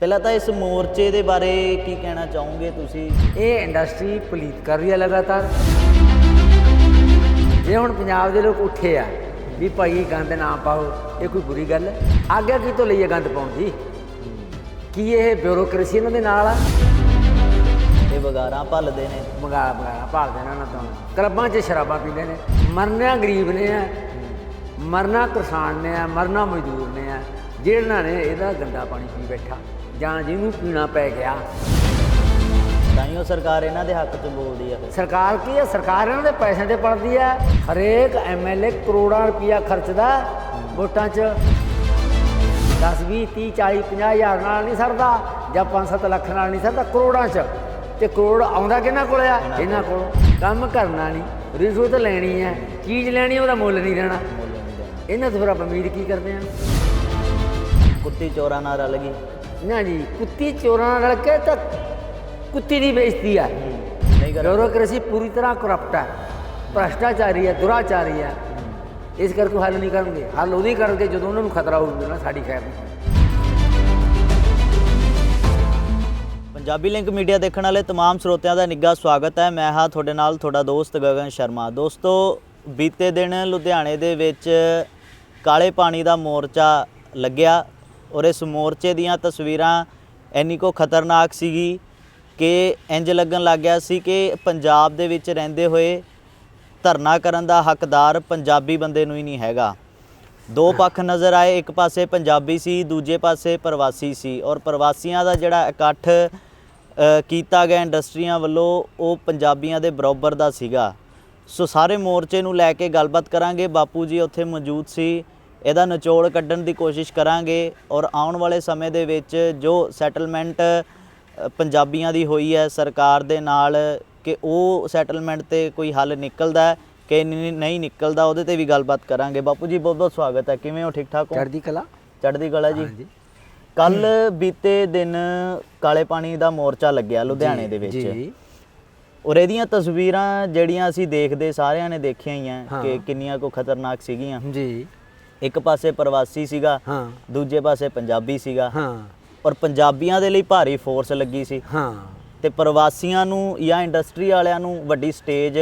ਪਹਿਲਾਂ ਤਾਂ ਇਸ ਮੋਰਚੇ ਦੇ ਬਾਰੇ ਕੀ ਕਹਿਣਾ ਚਾਹੋਗੇ ਤੁਸੀਂ? ਇਹ ਇੰਡਸਟਰੀ ਪਲੀਤ ਕਰ ਰਹੀ ਹੈ ਲਗਾਤਾਰ। ਜੇ ਹੁਣ ਪੰਜਾਬ ਦੇ ਲੋਕ ਉੱਠੇ ਆ ਵੀ ਭਾਈ ਗੰਦ ਨਾ ਪਾਓ ਇਹ ਕੋਈ ਬੁਰੀ ਗੱਲ ਹੈ? ਆਗਿਆ ਕੀ ਤੋਂ ਲਈਏ ਗੰਦ ਪਾਉਣ ਦੀ? ਕੀ ਇਹ ਬਿਊਰੋਕ੍ਰੇਸੀ ਇਹਨਾਂ ਦੇ ਨਾਲ ਆ? ਇਹ ਵਗਾਰਾਂ ਭੱਲਦੇ ਨੇ। ਮੰਗਾਲਾ ਮੰਗਾਲਾ ਭਾਲਦੇ ਇਹਨਾਂ ਨਾਲ ਤਾਂ। ਕਲੱਬਾਂ 'ਚ ਸ਼ਰਾਬਾਂ ਪੀਂਦੇ ਨੇ। ਮਰਨਾ ਗਰੀਬ ਨੇ ਆ। ਮਰਨਾ ਕਿਸਾਨ ਨੇ ਆ ਮਰਨਾ ਮਜ਼ਦੂਰ ਨੇ ਆ। ਜਿਹਨਾਂ ਨੇ ਇਹਦਾ ਗੰਦਾ ਪਾਣੀ ਪੀ ਬੈਠਾ। ਜਾਂ ਜਿਹਨੂੰ ਪੀਣਾ ਪੈ ਗਿਆ। ਤਾਈਓ ਸਰਕਾਰ ਇਹਨਾਂ ਦੇ ਹੱਕ 'ਚ ਬੋਲਦੀ ਆ ਫਿਰ। ਸਰਕਾਰ ਕੀ ਹੈ ਸਰਕਾਰ ਇਹਨਾਂ ਦੇ ਪੈਸਿਆਂ ਤੇ ਪੜਦੀ ਹੈ ਹਰੇਕ ਐਮਐਲਏ ਕਰੋੜਾਂ ਰੁਪਇਆ ਖਰਚਦਾ ਵੋਟਾਂ 'ਚ। 10 20 30 40 50 ਹਜ਼ਾਰ ਨਾਲ ਨਹੀਂ ਸਰਦਾ ਜਾਂ 5-7 ਲੱਖ ਨਾਲ ਨਹੀਂ ਸਰਦਾ ਕਰੋੜਾਂ 'ਚ। ਤੇ ਕਰੋੜ ਆਉਂਦਾ ਕਿਹਨਾਂ ਕੋਲ ਆ? ਇਹਨਾਂ ਕੋਲ। ਕੰਮ ਕਰਨਾ ਨਹੀਂ। ਰਿਸ਼ਵਤ ਲੈਣੀ ਹੈ ਚੀਜ਼ ਲੈਣੀ ਉਹਦਾ ਮੁੱਲ ਨਹੀਂ ਦੇਣਾ। ਮੁੱਲ ਨਹੀਂ ਦੇਣਾ। ਇਹਨਾਂ ਤੋਂ ਫਿਰ ਆਪਾਂ ਉਮੀਦ ਕੀ ਕਰਦੇ ਹਾਂ ਕੁੱਤੀ ਚੋਰਾਂ ਨਾਲ ਰਲ ਗਈ। ਨਾ ਜੀ ਕੁੱਤੀ ਚੋਰਾਂ ਨਾਲ ਰਲ ਕੇ ਤਾਂ ਕੁੱਤੀ ਦੀ ਬੇਇੱਜ਼ਤੀ ਆ ਨਹੀਂ ਕਰ ਬਿਊਰੋਕ੍ਰੇਸੀ ਪੂਰੀ ਤਰ੍ਹਾਂ ਕਰਪਟ ਹੈ ਭ੍ਰਸ਼ਟਾਚਾਰੀ ਹੈ ਦੁਰਾਚਾਰੀ ਹੈ ਇਸ ਕਰਕੇ ਉਹ ਹੱਲ ਨਹੀਂ ਕਰਨਗੇ ਹੱਲ ਉਹਦੀ ਕਰਨਗੇ ਜਦੋਂ ਉਹਨਾਂ ਨੂੰ ਖਤਰਾ ਹੋਊਗਾ ਨਾ ਸਾਡੀ ਖੈਰ ਨੂੰ ਪੰਜਾਬੀ ਲਿੰਕ ਮੀਡੀਆ ਦੇਖਣ ਵਾਲੇ तमाम ਸਰੋਤਿਆਂ ਦਾ ਨਿੱਘਾ ਸਵਾਗਤ ਹੈ ਮੈਂ ਹਾਂ ਤੁਹਾਡੇ ਨਾਲ ਤੁਹਾਡਾ ਦੋਸਤ ਗਗਨ ਸ਼ਰਮਾ ਦੋਸਤੋ ਬੀਤੇ ਦਿਨ ਲੁਧਿਆਣੇ ਦੇ ਵਿੱਚ ਕਾਲੇ ਪਾਣੀ ਦਾ ਮੋਰਚਾ ਲੱਗਿਆ ਔਰ ਇਸ ਮੋਰਚੇ ਦੀਆਂ ਤਸਵੀਰਾਂ ਇੰਨੀ ਕੋ ਖਤਰਨਾਕ ਸੀਗੀ ਕਿ ਇੰਜ ਲੱਗਣ ਲੱਗ ਗਿਆ ਸੀ ਕਿ ਪੰਜਾਬ ਦੇ ਵਿੱਚ ਰਹਿੰਦੇ ਹੋਏ ਧਰਨਾ ਕਰਨ ਦਾ ਹੱਕਦਾਰ ਪੰਜਾਬੀ ਬੰਦੇ ਨੂੰ ਹੀ ਨਹੀਂ ਹੈਗਾ। ਦੋ ਪੱਖ ਨਜ਼ਰ ਆਏ ਇੱਕ ਪਾਸੇ ਪੰਜਾਬੀ ਸੀ ਦੂਜੇ ਪਾਸੇ ਪ੍ਰਵਾਸੀ ਸੀ ਔਰ ਪ੍ਰਵਾਸੀਆਂ ਦਾ ਜਿਹੜਾ ਇਕੱਠ ਕੀਤਾ ਗਿਆ ਇੰਡਸਟਰੀਆਂ ਵੱਲੋਂ ਉਹ ਪੰਜਾਬੀਆਂ ਦੇ ਬਰਾਬਰ ਦਾ ਸੀਗਾ। ਸੋ ਸਾਰੇ ਮੋਰਚੇ ਨੂੰ ਲੈ ਕੇ ਗੱਲਬਾਤ ਕਰਾਂਗੇ। ਬਾਪੂ ਜੀ ਉੱਥੇ ਮੌਜੂਦ ਸੀ। ਇਹਦਾ ਨਿਚੋੜ ਕੱਢਣ ਦੀ ਕੋਸ਼ਿਸ਼ ਕਰਾਂਗੇ ਔਰ ਆਉਣ ਵਾਲੇ ਸਮੇਂ ਦੇ ਵਿੱਚ ਜੋ ਸੈਟਲਮੈਂਟ ਪੰਜਾਬੀਆਂ ਦੀ ਹੋਈ ਹੈ ਸਰਕਾਰ ਦੇ ਨਾਲ ਕਿ ਉਹ ਸੈਟਲਮੈਂਟ ਤੇ ਕੋਈ ਹੱਲ ਨਿਕਲਦਾ ਕਿ ਨਹੀਂ ਨਿਕਲਦਾ ਉਹਦੇ ਤੇ ਵੀ ਗੱਲਬਾਤ ਕਰਾਂਗੇ। ਬਾਪੂ ਜੀ ਬਹੁਤ ਬਹੁਤ ਸਵਾਗਤ ਹੈ। ਕਿਵੇਂ ਹੋ? ਠੀਕ ਠਾਕ ਹੋ? ਚੜ੍ਹਦੀ ਕਲਾ? ਚੜ੍ਹਦੀ ਕਲਾ ਜੀ। ਕੱਲ ਬੀਤੇ ਦਿਨ ਕਾਲੇ ਪਾਣੀ ਦਾ ਮੋਰਚਾ ਲੱਗਿਆ ਲੁਧਿਆਣੇ ਦੇ ਵਿੱਚ। ਜੀ ਔਰ ਇਹਦੀਆਂ ਤਸਵੀਰਾਂ ਜਿਹੜੀਆਂ ਅਸੀਂ ਦੇਖਦੇ ਸਾਰਿਆਂ ਨੇ ਦੇਖੀਆਂ ਹੀ ਆ। ਕਿ ਕਿੰਨੀਆਂ ਕੋ ਖਤਰਨਾਕ ਸੀਗੀਆਂ। ਜੀ। ਇੱਕ ਪਾਸੇ ਪ੍ਰਵਾਸੀ ਸੀਗਾ ਹਾਂ। ਦੂਜੇ ਪਾਸੇ ਪੰਜਾਬੀ ਸੀਗਾ। ਹਾਂ। ਔਰ ਪੰਜਾਬੀਆਂ ਦੇ ਲਈ ਭਾਰੀ ਫੋਰਸ ਲੱਗੀ ਸੀ। ਹਾਂ। ਤੇ ਪ੍ਰਵਾਸੀਆਂ ਨੂੰ ਜਾਂ ਇੰਡਸਟਰੀ ਵਾਲਿਆਂ ਨੂੰ ਵੱਡੀ ਸਟੇਜ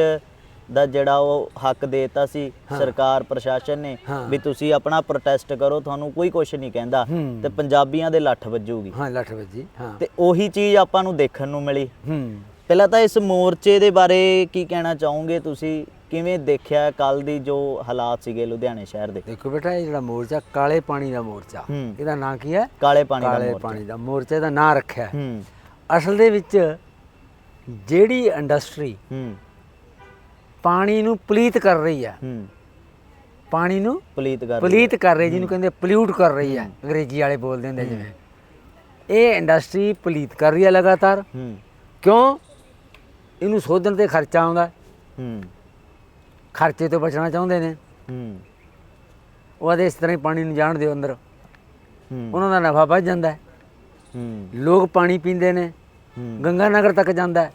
ਦਾ ਜਿਹੜਾ ਉਹ ਹੱਕ ਦੇਤਾ ਸੀ ਸਰਕਾਰ ਪ੍ਰਸ਼ਾਸਨ ਨੇ। ਵੀ ਤੁਸੀਂ ਆਪਣਾ ਪ੍ਰੋਟੈਸਟ ਕਰੋ ਤੁਹਾਨੂੰ ਕੋਈ ਕੁਝ ਨਹੀਂ ਕਹਿੰਦਾ। ਤੇ ਪੰਜਾਬੀਆਂ ਦੇ ਲੱਠ ਵੱਜੂਗੀ। ਹਾਂ ਲੱਠ ਵੱਜੀ ਹਾਂ। ਤੇ ਉਹੀ ਚੀਜ਼ ਆਪਾਂ ਨੂੰ ਦੇਖਣ ਨੂੰ ਮਿਲੀ। ਹੂੰ। ਪਹਿਲਾਂ ਤਾਂ ਇਸ ਮੋਰਚੇ ਦੇ ਬਾਰੇ ਕੀ ਕਹਿਣਾ ਚਾਹੋਗੇ ਤੁਸੀਂ? ਕਿਵੇਂ ਦੇਖਿਆ ਕੱਲ ਦੀ ਜੋ ਹਾਲਾਤ ਸੀਗੇ ਲੁਧਿਆਣੇ ਸ਼ਹਿਰ ਦੇ? ਦੇਖੋ ਬੇਟਾ ਇਹ ਜਿਹੜਾ ਮੋਰਚਾ ਕਾਲੇ ਪਾਣੀ ਦਾ ਮੋਰਚਾ ਹੂੰ। ਇਹਦਾ ਨਾਂ ਕੀ ਹੈ? ਕਾਲੇ ਪਾਣੀ ਦਾ ਕਾਲੇ ਮੋਰਚਾ। ਪਾਣੀ ਦਾ ਮੋਰਚੇ ਦਾ ਨਾਂ ਰੱਖਿਆ ਹੈ। ਹੂੰ। ਅਸਲ ਦੇ ਵਿੱਚ ਜਿਹੜੀ ਇੰਡਸਟਰੀ ਹੂੰ। ਪਾਣੀ ਨੂੰ ਪਲੀਤ ਕਰ ਰਹੀ ਹੈ ਹੂੰ। ਪਾਣੀ ਨੂੰ ਪਲੀਤ ਕਰ ਰਹੀ। ਪਲੀਤ ਕਰ ਰਹੀ ਜਿਹਨੂੰ ਕਹਿੰਦੇ ਪੋਲਿਊਟ ਕਰ ਰਹੀ ਹੈ ਅੰਗਰੇਜ਼ੀ ਵਾਲੇ ਬੋਲਦੇ ਹੁੰਦੇ ਜਿਵੇਂ। ਇਹ ਇੰਡਸਟਰੀ ਪਲੀਤ ਕਰ ਰਹੀ ਹੈ ਲਗਾਤਾਰ। ਹੂੰ। ਕਿਉਂ? ਇਹਨੂੰ ਸੋਧਣ ਤੇ ਖਰਚਾ ਆਉਂਦਾ। ਹੂੰ। ਖਰਚੇ ਤੋਂ ਬਚਣਾ ਚਾਹੁੰਦੇ ਨੇ। ਹੂੰ। ਉਹ ਆਦੇ ਇਸ ਤਰ੍ਹਾਂ ਹੀ ਪਾਣੀ ਨੂੰ ਜਾਣ ਦਿਓ ਅੰਦਰ। ਹੂੰ। ਉਹਨਾਂ ਦਾ ਨਫਾ ਵੱਧ ਜਾਂਦਾ ਹੈ। ਹੂੰ। ਲੋਕ ਪਾਣੀ ਪੀਂਦੇ ਨੇ। ਹੂੰ। ਗੰਗਾ ਨਗਰ ਤੱਕ ਜਾਂਦਾ ਹੈ।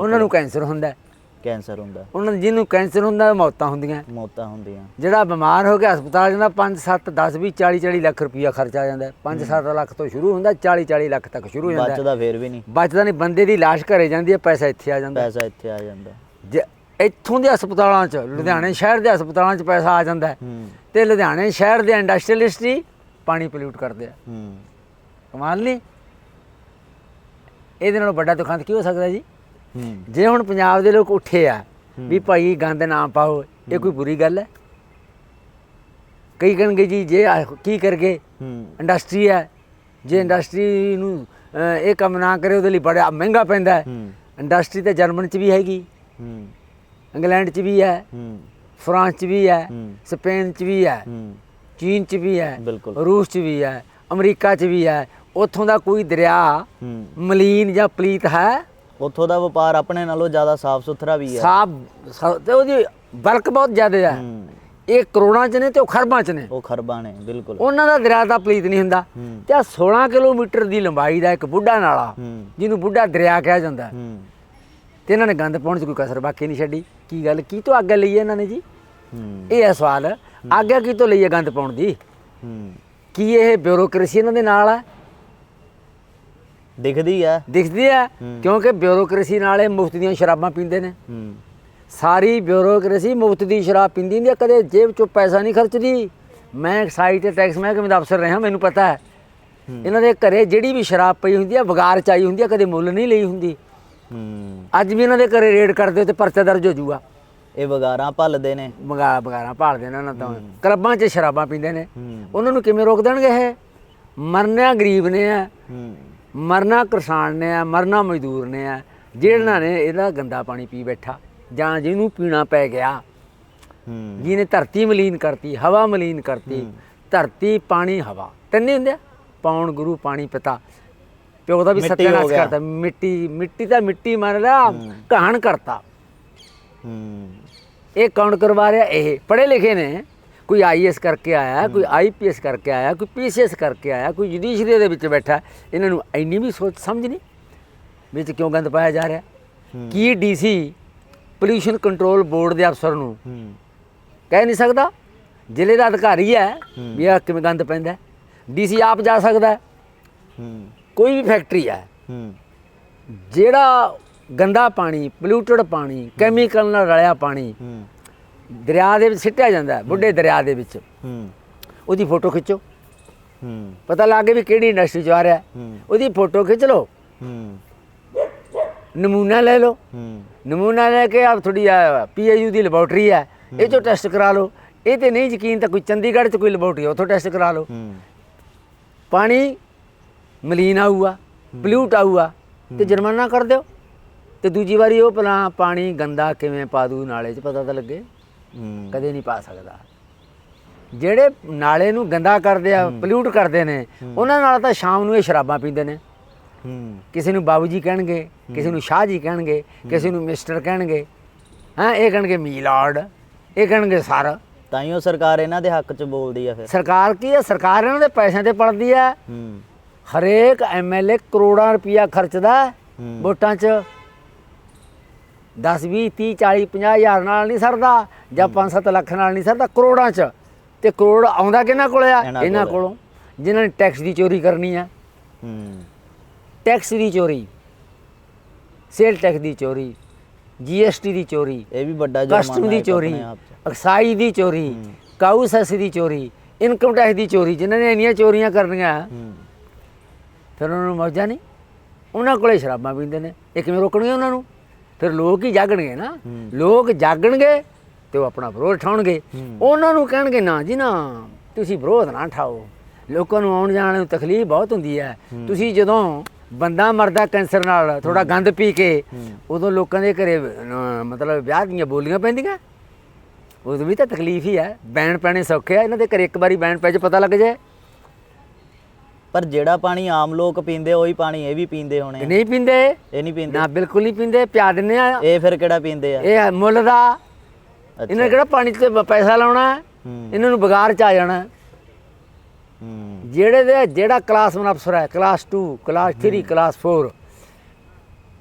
ਉਹਨਾਂ ਨੂੰ ਕੈਂਸਰ ਹੁੰਦਾ ਹੈ। ਕੈਂਸਰ ਹੁੰਦਾ ਉਹਨਾਂ ਨੂੰ ਜਿਹਨੂੰ ਕੈਂਸਰ ਹੁੰਦਾ ਉਹ ਮੌਤਾਂ ਹੁੰਦੀਆਂ ਮੌਤਾਂ ਹੁੰਦੀਆਂ। ਜਿਹੜਾ ਬਿਮਾਰ ਹੋ ਗਿਆ ਹਸਪਤਾਲ ਜਾਂਦਾ 5 7 10 20 40 40 ਲੱਖ ਰੁਪਈਆ ਖਰਚਾ ਆ ਜਾਂਦਾ 5 7 ਲੱਖ ਤੋਂ ਸ਼ੁਰੂ ਹੁੰਦਾ 40 40 ਲੱਖ ਤੱਕ ਸ਼ੁਰੂ ਹੋ ਜਾਂਦਾ ਹੈ। ਬਚਦਾ ਫੇਰ ਵੀ ਨਹੀਂ। ਬਚਦਾ ਨਹੀਂ ਬੰਦੇ ਦੀ ਲਾਸ਼ ਘਰੇ ਜਾਂਦੀ ਹੈ ਪੈਸਾ ਇੱਥੇ ਆ ਜਾਂਦਾ ਹੈ। ਪੈਸਾ ਇੱਥੇ ਆ ਜਾਂਦਾ ਜੇ ਇੱਥੋਂ ਦੇ ਹਸਪਤਾਲਾਂ 'ਚ ਲੁਧਿਆਣੇ ਸ਼ਹਿਰ ਦੇ ਹਸਪਤਾਲਾਂ 'ਚ ਪੈਸਾ ਆ ਜਾਂਦਾ ਤੇ ਲੁਧਿਆਣੇ ਸ਼ਹਿਰ ਦੇ ਇੰਡਸਟਰੀਅਲਿਸਟ ਹੀ ਪਾਣੀ ਪੋਲਿਊਟ ਕਰਦੇ ਆ। ਕਮਾਲ ਨਹੀਂ ਇਹਦੇ ਨਾਲੋਂ ਵੱਡਾ ਦੁਖਾਂਤ ਕੀ ਹੋ ਸਕਦਾ ਜੀ? ਜੇ ਹੁਣ ਪੰਜਾਬ ਦੇ ਲੋਕ ਉੱਠੇ ਆ ਵੀ ਭਾਈ ਗੰਦ ਨਾ ਪਾਓ ਇਹ ਕੋਈ ਬੁਰੀ ਗੱਲ ਹੈ? ਕਈ ਕਹਿਣਗੇ ਜੀ ਜੇ ਕੀ ਕਰਗੇ? ਇੰਡਸਟਰੀ ਹੈ। ਜੇ ਇੰਡਸਟਰੀ ਨੂੰ ਇਹ ਕੰਮ ਨਾ ਕਰੇ ਉਹਦੇ ਲਈ ਬੜਾ ਮਹਿੰਗਾ ਪੈਂਦਾ ਹੈ। ਇੰਡਸਟਰੀ ਤਾਂ ਜਰਮਨ 'ਚ ਵੀ ਹੈਗੀ। ਇੰਗਲੈਂਡ 'ਚ ਵੀ ਹੈ ਹੂੰ। ਫਰਾਂਸ 'ਚ ਵੀ ਹੈ ਸਪੇਨ 'ਚ ਵੀ ਹੈ ਹੂੰ। ਚੀਨ 'ਚ ਵੀ ਹੈ ਬਿਲਕੁਲ। ਰੂਸ 'ਚ ਵੀ ਹੈ ਅਮਰੀਕਾ 'ਚ ਵੀ ਹੈ ਉੱਥੋਂ ਦਾ ਕੋਈ ਦਰਿਆ ਹੂੰ। ਮਲੀਨ ਜਾਂ ਪਲੀਤ ਹੈ? ਉੱਥੋਂ ਦਾ ਵਪਾਰ ਆਪਣੇ ਨਾਲੋਂ ਜ਼ਿਆਦਾ ਸਾਫ਼ ਸੁਥਰਾ ਵੀ ਹੈ। ਸਾਫ਼ ਤੇ ਉਹਦੀ ਬਲਕ ਬਹੁਤ ਜ਼ਿਆਦਾ ਹੈ। ਹੂੰ। ਇਹ ਕਰੋੜਾਂ 'ਚ ਨੇ ਤੇ ਉਹ ਖਰਬਾਂ 'ਚ ਨੇ। ਉਹ ਖਰਬਾਂ ਨੇ ਬਿਲਕੁਲ। ਉਹਨਾਂ ਦਾ ਦਰਿਆ ਦਾ ਪਲੀਤ ਨਹੀਂ ਹੁੰਦਾ। ਤੇ ਆ 16 ਕਿਲੋਮੀਟਰ ਦੀ ਲੰਬਾਈ ਦਾ ਇੱਕ ਬੁੱਢਾ ਨਾਲਾ ਜਿਹਨੂੰ ਬੁੱਢਾ ਦਰਿਆ ਕਿਹਾ ਜਾਂਦਾ। ਤੇ ਇਹਨਾਂ ਨੇ ਗੰਦ ਪਾਉਣ 'ਚ ਕੋਈ ਕਸਰ ਬਾਕੀ ਨਹੀਂ ਛੱਡੀ। ਕੀ ਗੱਲ? ਕੀ ਤੋਂ ਅੱਗੇ ਲਈ ਹੈ ਇਹਨਾਂ ਨੇ ਜੀ? ਹੂੰ। ਇਹ ਹੈ ਸਵਾਲ। ਆਗਿਆ ਕੀ ਤੋਂ ਲਈ ਹੈ ਗੰਦ ਪਾਉਣ ਦੀ? ਹੂੰ। ਕੀ ਇਹ ਬਿਊਰੋਕ੍ਰੇਸੀ ਇਹਨਾਂ ਦੇ ਨਾਲ ਹੈ ਦਿਖਦੀ ਆ। ਦਿਖਦੀ ਹੈ। ਕਿਉਂਕਿ ਬਿਊਰੋਕ੍ਰੇਸੀ ਨਾਲ ਇਹ ਮੁਫਤ ਦੀਆਂ ਸ਼ਰਾਬਾਂ ਪੀਂਦੇ ਨੇ। ਹੂੰ। ਸਾਰੀ ਬਿਊਰੋਕ੍ਰੇਸੀ ਮੁਫਤ ਦੀ ਸ਼ਰਾਬ ਪੀਂਦੀ ਹੁੰਦੀ ਹੈ ਕਦੇ ਜੇਬ ਚੋਂ ਪੈਸਾ ਨਹੀਂ ਖਰਚਦੀ। ਮੈਂ ਐਕਸਾਈਜ਼ ਤੇ ਟੈਕਸ ਮਹਿਕਮੇ ਦਾ ਅਫਸਰ ਰਿਹਾ ਮੈਨੂੰ ਪਤਾ ਹੈ। ਹੂੰ। ਇਹਨਾਂ ਦੇ ਘਰੇ ਜਿਹੜੀ ਵੀ ਸ਼ਰਾਬ ਪਈ ਹੁੰਦੀ ਹੈ ਵਗਾਰ ਚਾਈ ਹੁੰਦੀ ਹੈ ਕਦੇ ਮੁੱਲ ਨਹੀਂ ਲਈ ਹੁੰਦੀ। ਹੂੰ। ਅੱਜ ਵੀ ਇਹਨਾਂ ਦੇ ਘਰੇ ਰੇਡ ਕਰਦੇ ਤੇ ਪਰਚਾ ਦਰਜ ਹੋ ਜਾਊਗਾ। ਇਹ ਵਗਾਰਾਂ ਭੱਲਦੇ ਨੇ। ਮੰਗਾ ਬਗਾਰਾਂ ਭਾਲਦੇ ਨੇ ਉਹਨਾਂ ਤੋਂ। ਕਲੱਬਾਂ 'ਚ ਸ਼ਰਾਬਾਂ ਪੀਂਦੇ ਨੇ। ਹੂੰ। ਉਹਨਾਂ ਨੂੰ ਕਿਵੇਂ ਰੋਕ ਦੇਣਗੇ ਇਹ? ਮਰਨਾ ਗਰੀਬ ਨੇ ਆ। ਹੂੰ। ਮਰਨਾ ਕਿਸਾਨ ਨੇ ਆ ਮਰਨਾ ਮਜ਼ਦੂਰ ਨੇ ਆ। ਜਿਹੜਾ ਨੇ ਇਹਦਾ ਗੰਦਾ ਪਾਣੀ ਪੀ ਬੈਠਾ ਜਾਂ ਜਿਹਨੂੰ ਪੀਣਾ ਪੈ ਗਿਆ। ਹੂੰ। ਜਿਹਨੇ ਧਰਤੀ ਮਲੀਨ ਕਰਤੀ ਹਵਾ ਮਲੀਨ ਕਰਤੀ ਧਰਤੀ ਪਾਣੀ ਹਵਾ। ਤਿੰਨੇ ਹੁੰਦੇ ਆ। ਪੌਣ ਗੁਰੂ ਪਾਣੀ ਪਿਤਾ। ਪਿਓ ਦਾ ਵੀ ਮਿੱਟੀ ਹੋ ਸਤਿਆਨਾਸ਼ ਗਿਆ। ਕਰਤਾ। ਮਿੱਟੀ ਮਿੱਟੀ ਤਾਂ ਮਿੱਟੀ ਮਰ ਲਿਆ ਕਹਾਣ ਕਰਤਾ। ਹੂੰ। ਇਹ ਕੌਣ ਕਰਵਾ ਰਿਹਾ? ਇਹ ਪੜ੍ਹੇ ਲਿਖੇ ਨੇ। ਕੋਈ ਆਈਐਸ ਕਰਕੇ ਆਇਆ ਕੋਈ ਆਈਪੀਐਸ ਕਰਕੇ ਆਇਆ ਕੋਈ ਪੀਸੀਐਸ ਕਰਕੇ ਆਇਆ ਕੋਈ ਜੁਡੀਸ਼ਰੀ ਦੇ ਵਿੱਚ ਬੈਠਾ। ਇਹਨਾਂ ਨੂੰ ਇੰਨੀ ਵੀ ਸੋਚ ਸਮਝ ਨਹੀਂ ਵਿੱਚ ਕਿਉਂ ਗੰਦ ਪਾਇਆ ਜਾ ਰਿਹਾ। ਕੀ ਡੀਸੀ ਪੋਲਿਊਸ਼ਨ ਕੰਟਰੋਲ ਬੋਰਡ ਦੇ ਅਫਸਰ ਨੂੰ ਹੂੰ। ਕਹਿ ਨਹੀਂ ਸਕਦਾ? ਜ਼ਿਲ੍ਹੇ ਦਾ ਅਧਿਕਾਰੀ ਹੈ। ਵੀ ਆ ਕਿਵੇਂ ਗੰਦ ਪੈਂਦਾ ਡੀਸੀ ਆਪ ਜਾ ਸਕਦਾ ਹੈ। ਹੂੰ। ਕੋਈ ਵੀ ਫੈਕਟਰੀ ਹੈ ਹੂੰ। ਜਿਹੜਾ ਗੰਦਾ ਪਾਣੀ ਪੋਲਿਊਟਡ ਪਾਣੀ ਕੈਮੀਕਲ ਨਾਲ ਰਲਿਆ ਪਾਣੀ ਹੂੰ। ਦਰਿਆ ਦੇ ਵਿੱਚ ਸਿੱਟਿਆ ਜਾਂਦਾ ਬੁੱਢੇ ਦਰਿਆ ਦੇ ਵਿੱਚ। ਹੂੰ। ਉਹਦੀ ਫੋਟੋ ਖਿੱਚੋ। ਹੂੰ। ਪਤਾ ਲੱਗੇ ਵੀ ਕਿਹੜੀ ਇੰਡਸਟਰੀ ਚ ਆ ਰਿਹਾ ਉਹਦੀ ਫੋਟੋ ਖਿੱਚ ਲਓ। ਹੂੰ। ਨਮੂਨਾ ਲੈ ਲਓ। ਹੂੰ। ਨਮੂਨਾ ਲੈ ਕੇ ਆਪ ਥੋੜੀ ਪੀਏਯੂ ਦੀ ਲੈਬੋਰਟਰੀ ਹੈ। ਇਹ ਚੋਂ ਟੈਸਟ ਕਰਾ ਲਓ। ਇਹ ਤੇ ਨਹੀਂ ਯਕੀਨ ਤਾਂ ਕੋਈ ਚੰਡੀਗੜ੍ਹ ਚ ਕੋਈ ਲੈਬੋਰਟਰੀ ਉੱਥੋਂ ਟੈਸਟ ਕਰਾ ਲਓ। ਹੂੰ। ਪਾਣੀ ਮਲੀਨ ਆਊਗਾ ਪੋਲਿਊਟ ਆਊਗਾ ਤੇ ਜੁਰਮਾਨਾ ਕਰ ਦਿਓ। ਤੇ ਦੂਜੀ ਵਾਰੀ ਉਹ ਭਲਾ ਪਾਣੀ ਗੰਦਾ ਕਿਵੇਂ ਪਾ ਦੂ ਨਾਲੇ 'ਚ ਪਤਾ ਤਾਂ ਲੱਗੇ। ਹੂੰ। ਕਦੇ ਨਹੀਂ ਪਾ ਸਕਦਾ। ਜਿਹੜੇ ਨਾਲੇ ਨੂੰ ਗੰਦਾ ਕਰਦੇ ਆ ਪੋਲਿਊਟ ਕਰਦੇ ਨੇ ਉਹਨਾਂ ਨਾਲ ਤਾਂ ਸ਼ਾਮ ਨੂੰ ਇਹ ਸ਼ਰਾਬਾਂ ਪੀਂਦੇ ਨੇ। ਹੂੰ। ਕਿਸੇ ਨੂੰ ਬਾਬੂ ਜੀ ਕਹਿਣਗੇ ਕਿਸੇ ਨੂੰ ਸ਼ਾਹ ਜੀ ਕਹਿਣਗੇ ਕਿਸੇ ਨੂੰ ਮਿਸਟਰ ਕਹਿਣਗੇ। ਹਾਂ ਇਹ ਕਹਿਣਗੇ ਮੀਲਾਰਡ ਇਹ ਕਹਿਣਗੇ ਸਰ ਤਾਈਓ ਸਰਕਾਰ ਇਹਨਾਂ ਦੇ ਹੱਕ 'ਚ ਬੋਲਦੀ ਆ ਫਿਰ। ਸਰਕਾਰ ਕੀ ਹੈ ਸਰਕਾਰ ਇਹਨਾਂ ਦੇ ਪੈਸਿਆਂ ਤੇ ਪੜਦੀ ਹੈ ਹੂੰ। ਹਰੇਕ ਐਮਐਲਏ ਕਰੋੜਾਂ ਰੁਪਇਆ ਖਰਚਦਾ ਹੈ। ਵੋਟਾਂ 'ਚ। 10 20 30 40 50 ਹਜ਼ਾਰ ਨਾਲ ਨਹੀਂ ਸਰਦਾ ਜਾਂ 5-7 ਲੱਖ ਨਾਲ ਨਹੀਂ ਸਰਦਾ ਕਰੋੜਾਂ 'ਚ। ਤੇ ਕਰੋੜ ਆਉਂਦਾ ਕਿਹਨਾਂ ਕੋਲ ਆ? ਇਹਨਾਂ ਕੋਲ। ਜਿਨ੍ਹਾਂ ਨੇ ਟੈਕਸ ਦੀ ਚੋਰੀ ਕਰਨੀ ਆ। ਹੂੰ। ਟੈਕਸ ਦੀ ਚੋਰੀ ਸੇਲ ਟੈਕਸ ਦੀ ਚੋਰੀ ਜੀਐਸਟੀ ਦੀ ਚੋਰੀ ਇਹ ਵੀ ਵੱਡਾ ਜੁਰਮਾਨਾ ਕਸਟਮ ਦੀ ਚੋਰੀ। ਐਕਸਾਈਜ਼ ਦੀ ਚੋਰੀ ਕਾਊ ਸੈਸ ਦੀ ਚੋਰੀ ਇਨਕਮ ਟੈਕਸ ਦੀ ਚੋਰੀ ਜਿਨ੍ਹਾਂ ਨੇ ਇੰਨੀਆਂ ਚੋਰੀਆਂ ਕਰਨੀਆਂ ਫਿਰ ਉਹਨਾਂ ਨੂੰ ਮੌਜਾ ਨਹੀਂ। ਉਹਨਾਂ ਕੋਲੇ ਸ਼ਰਾਬਾਂ ਪੀਂਦੇ ਨੇ। ਇਹ ਕਿਵੇਂ ਰੋਕਣਗੇ ਉਹਨਾਂ ਨੂੰ? ਫਿਰ ਲੋਕ ਹੀ ਜਾਗਣਗੇ ਨਾ। ਲੋਕ ਜਾਗਣਗੇ ਤੇ ਉਹ ਆਪਣਾ ਵਿਰੋਧ ਠਾਉਣਗੇ। ਉਹਨਾਂ ਨੂੰ ਕਹਿਣਗੇ ਨਾ ਜੀ ਨਾ ਤੁਸੀਂ ਵਿਰੋਧ ਨਾ ਠਾਓ। ਲੋਕਾਂ ਨੂੰ ਆਉਣ ਜਾਣ ਨੂੰ ਤਕਲੀਫ ਬਹੁਤ ਹੁੰਦੀ ਹੈ। ਤੁਸੀਂ ਜਦੋਂ ਬੰਦਾ ਮਰਦਾ ਕੈਂਸਰ ਨਾਲ ਥੋੜਾ ਗੰਦ ਪੀ ਕੇ ਉਦੋਂ ਲੋਕਾਂ ਦੇ ਘਰੇ ਮਤਲਬ ਵਿਆਹ ਦੀਆਂ ਬੋਲੀਆਂ ਪੈਂਦੀਆਂ? ਉਦੋਂ ਵੀ ਤਾਂ ਤਕਲੀਫ ਹੀ ਹੈ। ਬੈਣ ਪੈਣੇ ਸੌਖੇ ਆ। ਇਹਨਾਂ ਦੇ ਘਰੇ ਇੱਕ ਵਾਰੀ ਬੈਣ ਪੈ ਜੇ ਪਤਾ ਲੱਗ ਜਾਏ। ਪਰ ਜਿਹੜਾ ਪਾਣੀ ਆਮ ਲੋਕ ਪੀਂਦੇ ਉਹੀ ਪਾਣੀ ਇਹ ਵੀ ਪੀਂਦੇ ਹੋਣੇ ਆ। ਨਹੀਂ ਪੀਂਦੇ? ਇਹ ਨਹੀਂ ਪੀਂਦੇ। ਨਾ ਬਿਲਕੁਲ ਨਹੀਂ ਪੀਂਦੇ ਪਿਆ ਦਿੰਦੇ ਆ। ਇਹ ਫਿਰ ਕਿਹੜਾ ਪੀਂਦੇ ਆ? ਇਹ ਮੁੱਲ ਦਾ। ਇਹਨਾਂ ਨੇ ਕਿਹੜਾ ਪਾਣੀ ਤੇ ਪ- ਪੈਸਾ ਲਾਉਣਾ? ਹੈ? ਹੂੰ ਇਹਨਾਂ ਨੂੰ ਬਗਾਰ ਚ ਆ ਜਾਣਾ। ਹੈ। ਹੂੰ ਜਿਹੜੇ ਦੇ ਜਿਹੜਾ ਕਲਾਸ ਵਨ ਅਫਸਰ ਹੈ ਕਲਾਸ 2 ਕਲਾਸ 3 ਕਲਾਸ 4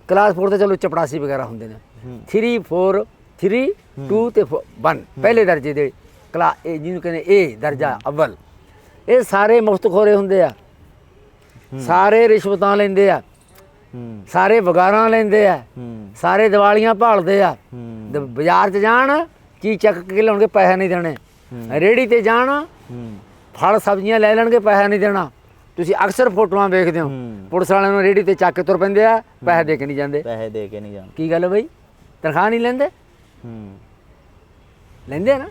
ਕਲਾਸ 4 ਤੇ ਚਲੋ ਚਪੜਾਸੀ ਵਗੈਰਾ ਹੁੰਦੇ ਨੇ। ਹੂੰ। 3 4 3 2 ਤੇ 1 ਪਹਿਲੇ ਦਰਜੇ ਦੇ ਕਲਾ ਇਹ ਜਿਹਨੂੰ ਕਹਿੰਦੇ ਏ ਦਰਜਾ ਅਵਲ। ਇਹ ਸਾਰੇ ਮੁਫਤਖੋਰੇ ਹੁੰਦੇ ਆ। ਸਾਰੇ ਰਿਸ਼ਵਤਾਂ ਲੈਂਦੇ ਆ। ਸਾਰੇ ਵਗਾਰਾਂ ਲੈਂਦੇ ਆ। ਸਾਰੇ ਦੀਵਾਲੀਆਂ ਭਾਲਦੇ ਆ। ਬਾਜ਼ਾਰ 'ਚ ਜਾਣ ਚੀਜ਼ ਚੱਕ ਕੇ ਲਿਆਉਣਗੇ ਪੈਸਾ ਨਹੀਂ ਦੇਣੇ। ਰੇੜੀ ਤੇ ਜਾਣ ਫਲ ਸਬਜ਼ੀਆਂ ਲੈ ਲੈਣਗੇ ਪੈਸਾ ਨਹੀਂ ਦੇਣਾ। ਤੁਸੀਂ ਅਕਸਰ ਫੋਟੋਆਂ ਵੇਖਦੇ ਹੋ। ਪੁਲਿਸ ਵਾਲਿਆਂ ਨੂੰ ਰੇੜੀ ਤੇ ਚੱਕ ਕੇ ਤੁਰ ਪੈਂਦੇ ਆ ਪੈਸੇ ਦੇ ਕੇ ਨਹੀਂ ਜਾਂਦੇ। ਪੈਸੇ ਦੇ ਕੇ ਨਹੀਂ ਜਾਣ ਕੀ ਗੱਲ ਬਈ? ਤਨਖਾਹ ਨਹੀਂ ਲੈਂਦੇ? ਲੈਂਦੇ ਨਾ।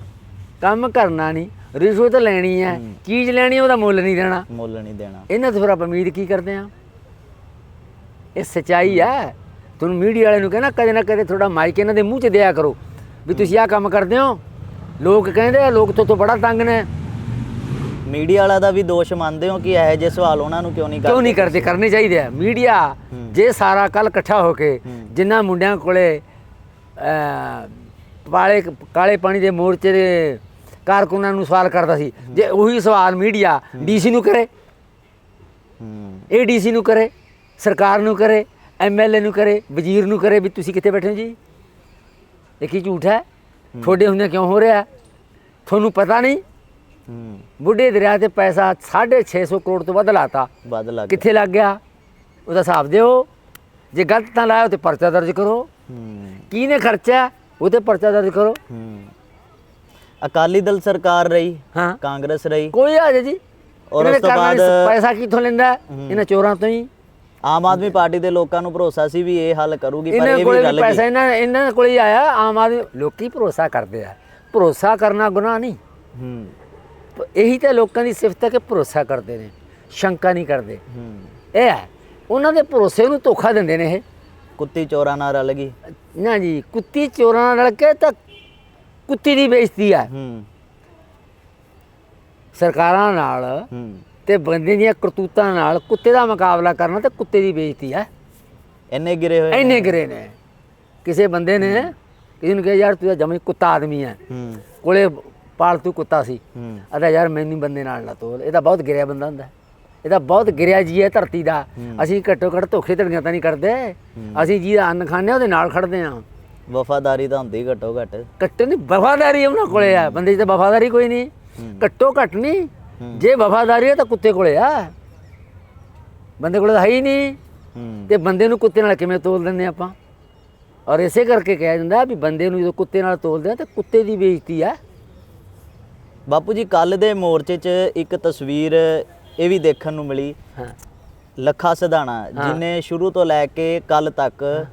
ਕੰਮ ਕਰਨਾ ਨਹੀਂ। ਰਿਸ਼ਵਤ ਲੈਣੀ ਹੈ। ਚੀਜ਼ ਲੈਣੀ ਉਹਦਾ ਮੁੱਲ ਨਹੀਂ ਦੇਣਾ। ਮੁੱਲ ਨਹੀਂ ਦੇਣਾ। ਇਹਨਾਂ ਤੋਂ ਫਿਰ ਆਪਾਂ ਉਮੀਦ ਕੀ ਕਰਦੇ ਆ ਇਹ ਸਚਾਈ ਹੈ। ਤੁਹਾਨੂੰ ਮੀਡੀਆ ਵਾਲੇ ਨੂੰ ਕਹਿਣਾ ਕਦੇ ਨਾ ਕਦੇ ਥੋੜਾ ਮਾਈਕ ਇਹਨਾਂ ਦੇ ਮੂੰਹ 'ਚ ਦਿਆ ਕਰੋ ਵੀ ਤੁਸੀਂ ਆਹ ਕੰਮ ਕਰਦੇ ਹੋ। ਲੋਕ ਕਹਿੰਦੇ ਆ ਲੋਕ ਤੋਂ ਤੋਂ ਬੜਾ ਤੰਗ ਨੇ। ਮੀਡੀਆ ਵਾਲਾ ਦਾ ਵੀ ਦੋਸ਼ ਮੰਨਦੇ ਹੋ ਕਿ ਇਹੋ ਜਿਹੇ ਸਵਾਲ ਉਹਨਾਂ ਨੂੰ ਕਿਉਂ ਨਹੀਂ ਕਿਉਂ ਕਰਦੇ ਨਹੀਂ ਕਰਦੇ? ਕਰਨੇ ਚਾਹੀਦੇ ਆ। ਮੀਡੀਆ। ਜੇ ਸਾਰਾ ਕੱਲ ਇਕੱਠਾ ਹੋ ਕੇ। ਜਿੰਨਾ ਮੁੰਡਿਆਂ ਕੋਲੇ ਪਾਲੇ ਕਾਲੇ ਪਾਣੀ ਦੇ ਮੋਰਚੇ ਦੇ ਕਾਰਕੁਨਾਂ ਨੂੰ ਸਵਾਲ ਕਰਦਾ ਸੀ ਜੇ ਉਹੀ ਸਵਾਲ ਮੀਡੀਆ ਡੀਸੀ ਨੂੰ ਕਰੇ ਹੂੰ ਏਡੀਸੀ ਨੂੰ ਕਰੇ ਸਰਕਾਰ ਨੂੰ ਕਰੇ ਐਮਐਲਏ ਨੂੰ ਕਰੇ ਵਜ਼ੀਰ ਨੂੰ ਕਰੇ ਵੀ ਤੁਸੀਂ ਕਿੱਥੇ ਬੈਠੇ ਹੋ ਜੀ? ਇਹ ਕੀ ਝੂਠ ਹੈ? ਤੁਹਾਡੇ ਹੁੰਦੇ ਕਿਉਂ ਹੋ ਰਿਹਾ? ਤੁਹਾਨੂੰ ਪਤਾ ਨਹੀਂ? ਬੁੱਢੇ ਦਰਿਆ ਤੇ ਪੈਸਾ 650 ਕਰੋੜ ਤੋਂ ਵੱਧ ਲਾਤਾ। ਵੱਧ ਲੱਗ ਕਿੱਥੇ ਲੱਗ ਗਿਆ? ਉਹਦਾ ਹਿਸਾਬ ਦਿਓ। ਜੇ ਗਲਤ ਤਾਂ ਲਾਇਆ ਤੇ ਪਰਚਾ ਦਰਜ ਕਰੋ। ਕਿਹਨੇ ਖਰਚਾ ਉਹ ਤੇ ਪਰਚਾ ਦਰਜ ਕਰੋ। ਅਕਾਲੀ ਦਲ ਸਰਕਾਰ ਰਹੀ ਹਾਂ। ਕਾਂਗਰਸ ਰਹੀ। ਕੋਈ ਆ ਜੀ ਔਰ ਉਸ ਤੋਂ ਬਾਅਦ- ਪੈਸਾ ਕਿੱਥੋਂ ਲੈਂਦਾ? ਇਹਨਾਂ ਚੋਰਾਂ ਤੋਂ ਹੀ। ਆਮ ਆਦਮੀ ਪਾਰਟੀ ਦੇ ਲੋਕਾਂ ਨੂੰ ਭਰੋਸਾ ਸੀ ਵੀ ਇਹ ਹੱਲ ਕਰੂਗੀ ਪਰ ਇਹ ਵੀ ਗੱਲ ਪੈਸਾ ਇਹਨਾਂ ਇਹਨਾਂ ਕੋਲੇ ਹੀ ਆਇਆ। ਆਮ ਆਦਮੀ ਲੋਕੀ ਭਰੋਸਾ ਕਰਦੇ ਆ। ਭਰੋਸਾ ਕਰਨਾ ਗੁਨਾਹ ਨਹੀਂ। ਹੂੰ। ਇਹੀ ਤਾਂ ਲੋਕਾਂ ਦੀ ਸਿਫਤ ਹੈ ਕਿ ਭਰੋਸਾ ਕਰਦੇ ਨੇ। ਸ਼ੰਕਾ ਨਹੀਂ ਕਰਦੇ। ਹੂੰ। ਇਹ ਹੈ ਉਹਨਾਂ ਦੇ ਭਰੋਸੇ ਨੂੰ ਧੋਖਾ ਦਿੰਦੇ ਨੇ ਇਹ। ਕੁੱਤੀ ਚੋਰਾਂ ਨਾਲ ਰਲ ਗਈ। ਨਾ ਜੀ ਕੁੱਤੀ ਚੋਰਾਂ ਨਾਲ ਰਲ ਕੇ ਤਾਂ ਕੁੱਤੀ ਦੀ ਬੇਇੱਜ਼ਤੀ ਹੂੰ। ਸਰਕਾਰਾਂ ਨਾਲ ਹੂੰ। ਤੇ ਬੰਦੇ ਦੀਆਂ ਕਰਤੂਤਾਂ ਨਾਲ ਕੁੱਤੇ ਦਾ ਮੁਕਾਬਲਾ ਕਰਨਾ ਤੇ ਕੁੱਤੇ ਦੀ ਬੇਇੱਜ਼ਤੀ ਹੈ ਇੰਨੇ ਗਿਰੇ ਹੋਏ ਇੰਨੇ ਗਰੇ ਨੇ। ਕਿਸੇ ਬੰਦੇ ਨੇ ਕਿਸੇ ਨੂੰ ਕਿਹਾ ਯਾਰ ਤੂੰ ਤਾਂ ਜਮੀ ਕੁੱਤਾ ਆਦਮੀ ਹੈ ਹੂੰ। ਕੋਲੇ ਪਾਲਤੂ ਕੁੱਤਾ ਸੀ। ਹੂੰ। ਅਦਾ ਯਾਰ ਮੈਨੂੰ ਬੰਦੇ ਨਾਲ ਨਾ ਤੋਲ। ਇਹ ਤਾਂ ਬਹੁਤ ਗਿਰਿਆ ਬੰਦਾ ਹੁੰਦਾ। ਇਹ ਤਾਂ ਬਹੁਤ ਗਿਰਿਆ ਜੀ ਹੈ ਧਰਤੀ ਦਾ। ਅਸੀਂ ਘੱਟੋ ਘੱਟ ਧੋਖੇ ਧੜੀਆਂ ਤਾਂ ਨਹੀਂ ਕਰਦੇ। ਅਸੀਂ ਜੀ ਦਾ ਅੰਨ ਖਾਂਦੇ ਹਾਂ ਉਹਦੇ ਨਾਲ ਖੜਦੇ ਹਾਂ। ਵਫਾਦਾਰੀ ਤਾਂ ਹੁੰਦੀ ਘੱਟੋ ਘੱਟ। ਘੱਟੋ ਨਹੀਂ ਵਫਾਦਾਰੀ ਉਹਨਾਂ ਕੋਲੇ ਆ। ਬੰਦੇ ਤਾਂ ਵਫਾਦਾਰੀ ਕੋਈ ਨਹੀਂ। ਘੱਟੋ ਘੱਟ ਨਹੀਂ। ਜੇ ਵਫਾਦਾਰੀ ਹੈ ਤਾਂ ਕੁੱਤੇ ਕੋਲੇ ਆ। ਬੰਦੇ ਕੋਲੇ ਤਾਂ ਹੈ ਹੀ ਨਹੀਂ। ਤੇ ਬੰਦੇ ਨੂੰ ਕੁੱਤੇ ਨਾਲ ਕਿਵੇਂ ਤੋਲ ਦਿੰਦੇ ਆਪਾਂ? ਔਰ ਇਸੇ ਕਰਕੇ ਕਿਹਾ ਜਾਂਦਾ ਵੀ ਬੰਦੇ ਨੂੰ ਜਦੋਂ ਕੁੱਤੇ ਨਾਲ ਤੋਲਦੇ ਆ ਤਾਂ ਕੁੱਤੇ ਦੀ ਬੇਇੱਜ਼ਤੀ ਆ। ਬਾਪੂ ਜੀ ਕੱਲ ਦੇ ਮੋਰਚੇ 'ਚ ਇੱਕ ਤਸਵੀਰ ਇਹ ਵੀ ਦੇਖਣ ਨੂੰ ਮਿਲੀ। ਹਾਂ। ਲੱਖਾ ਸਿਧਾਣਾ ਜਿਨੇ ਸ਼ੁਰੂ ਤੋਂ ਲੈ ਕੇ ਕੱਲ ਤੱਕ